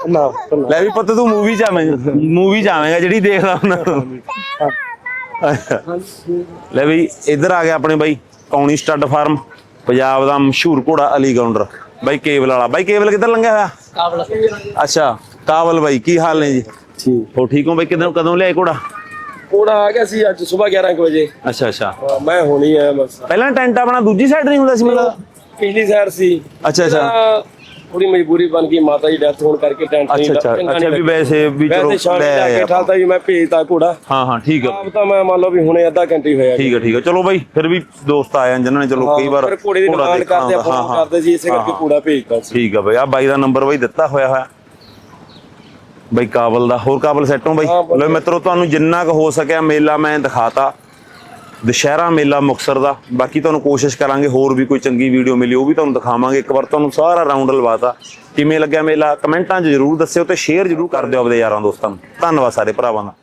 ਨਾ ਲੈ ਵੀ ਪੁੱਤ ਤੂੰ ਮੂਵੀ ਚ ਆਵੇਂ ਮੂਵੀ ਚ ਆਵੇਂਗਾ ਜਿਹੜੀ ਦੇਖਦਾ ਹੁਣ ਲੈ ਵੀ ਇੱਧਰ ਆ ਗਿਆ ਆਪਣੇ ਬਾਈ ਕੌਣੀ ਸਟੱਡ ਫਾਰਮ ਪੰਜਾਬ ਦਾ ਮਸ਼ਹੂਰ ਘੋੜਾ ਅਲੀ ਗਾਉਂਡਰ ਬਾਈ ਕੇਵਲ ਵਾਲਾ। ਬਾਈ ਕੇਵਲ ਕਿੱਧਰ ਲੰਘਿਆ ਹੋਇਆ? ਕਾਬਲ। ਅੱਛਾ ਕਾਬਲ ਬਾਈ ਕੀ ਹਾਲ ਨੇ ਜੀ? ਠੀਕ। ਹੋ ਠੀਕ ਹੋ ਬਾਈ? ਕਿਦੋਂ ਕਦੋਂ ਲਿਆਏ ਘੋੜਾ? ਕੋੜਾ ਆ ਗਿਆ ਸੀ ਅੱਜ ਸਵੇਰ 11 ਵਜੇ। ਅੱਛਾ ਅੱਛਾ। ਮੈਂ ਹੁਣੀ ਆਇਆ ਬਸ। ਪਹਿਲਾਂ ਟੈਂਟ ਆਪਣਾ ਦੂਜੀ ਸਾਈਡ ਨਹੀਂ ਹੁੰਦਾ ਸੀ ਮਤਲਬ? ਪਿਛਲੀ ਸਾਈਡ ਸੀ। ਅੱਛਾ ਅੱਛਾ। ਥੋੜੀ ਮਜਬੂਰੀ ਬਣ ਗਈ ਮਾਤਾ ਜੀ ਡੈਥ ਹੋਣ ਕਰਕੇ ਟੈਂਟ ਅੱਛਾ ਅੱਛਾ। ਅੱਛਾ ਵੀ ਵੈਸੇ ਵੀ ਚਲੋ ਲੈ ਆਪਾਂ। ਠਾਲਤਾ ਜੀ ਮੈਂ ਭੇਜਤਾ ਘੋੜਾ। ਹਾਂ ਹਾਂ ਠੀਕ ਆ। ਆਪ ਤਾਂ ਮੈਂ ਮੰਨ ਲਓ ਵੀ ਹੁਣੇ ਅੱਧਾ ਘੰਟੇ ਹੀ ਹੋਇਆ ਠੀਕ ਹੈ ਠੀਕ ਹੈ ਚਲੋ ਬਾਈ ਫਿਰ ਵੀ ਦੋਸਤ ਆਏ ਹਨ ਜਿਨ੍ਹਾਂ ਨੇ ਚਲੋ ਕਈ ਵਾਰ ਘੋੜੇ ਦੀ ਦੇਖਣਾ ਕਰਦੇ ਆ ਫੋਨ। ਕਰਦੇ ਸੀ ਇਸੇ ਕਰਕੇ ਘੋੜਾ ਭੇਜਤਾ ਸੀ। ਠੀਕ ਆ ਬਾਈ ਆ ਬਾਈ ਦਾ ਨੰਬਰ ਬਾਈ ਦਿੱਤਾ ਹੋਇਆ ਹੋਇਆ। ਬਾਈ ਕਾਬਲ ਦਾ ਹੋਰ ਕਾਬਲ ਸੈੱਟ ਹੋ ਬਾਈ। ਲੋ ਮਿੱਤਰੋ ਤੁਹਾਨੂੰ ਜਿੰਨਾ ਕੁ ਹੋ ਸਕਿਆ ਮੇਲਾ ਮੈਂ ਦਿਖਾਤਾ। ਦੁਸ਼ਹਿਰਾ ਮੇਲਾ ਮੁਕਸਰ ਦਾ। ਬਾਕੀ ਤੁਹਾਨੂੰ ਕੋਸ਼ਿਸ਼ ਕਰਾਂਗੇ ਹੋਰ ਵੀ ਕੋਈ ਚੰਗੀ ਵੀਡੀਓ ਮਿਲੀ, ਉਹ ਵੀ ਤੁਹਾਨੂੰ ਦਿਖਾਵਾਂਗੇ। ਇੱਕ ਵਾਰ ਤੁਹਾਨੂੰ ਸਾਰਾ ਰਾਉਂਡ ਲਵਾਤਾ ਕਿਵੇਂ ਲੱਗਿਆ ਮੇਲਾ? ਕਮੈਂਟਾਂ 'ਚ ਜਰੂਰ ਦੱਸਿਓ ਤੇ ਸ਼ੇਅਰ ਜਰੂਰ ਕਰ ਦਿਓ ਆਪਣੇ ਯਾਰਾਂ ਦੋਸਤਾਂ ਨੂੰ। ਧੰਨਵਾਦ ਸਾਰੇ ਭਰਾਵਾਂ ਦਾ।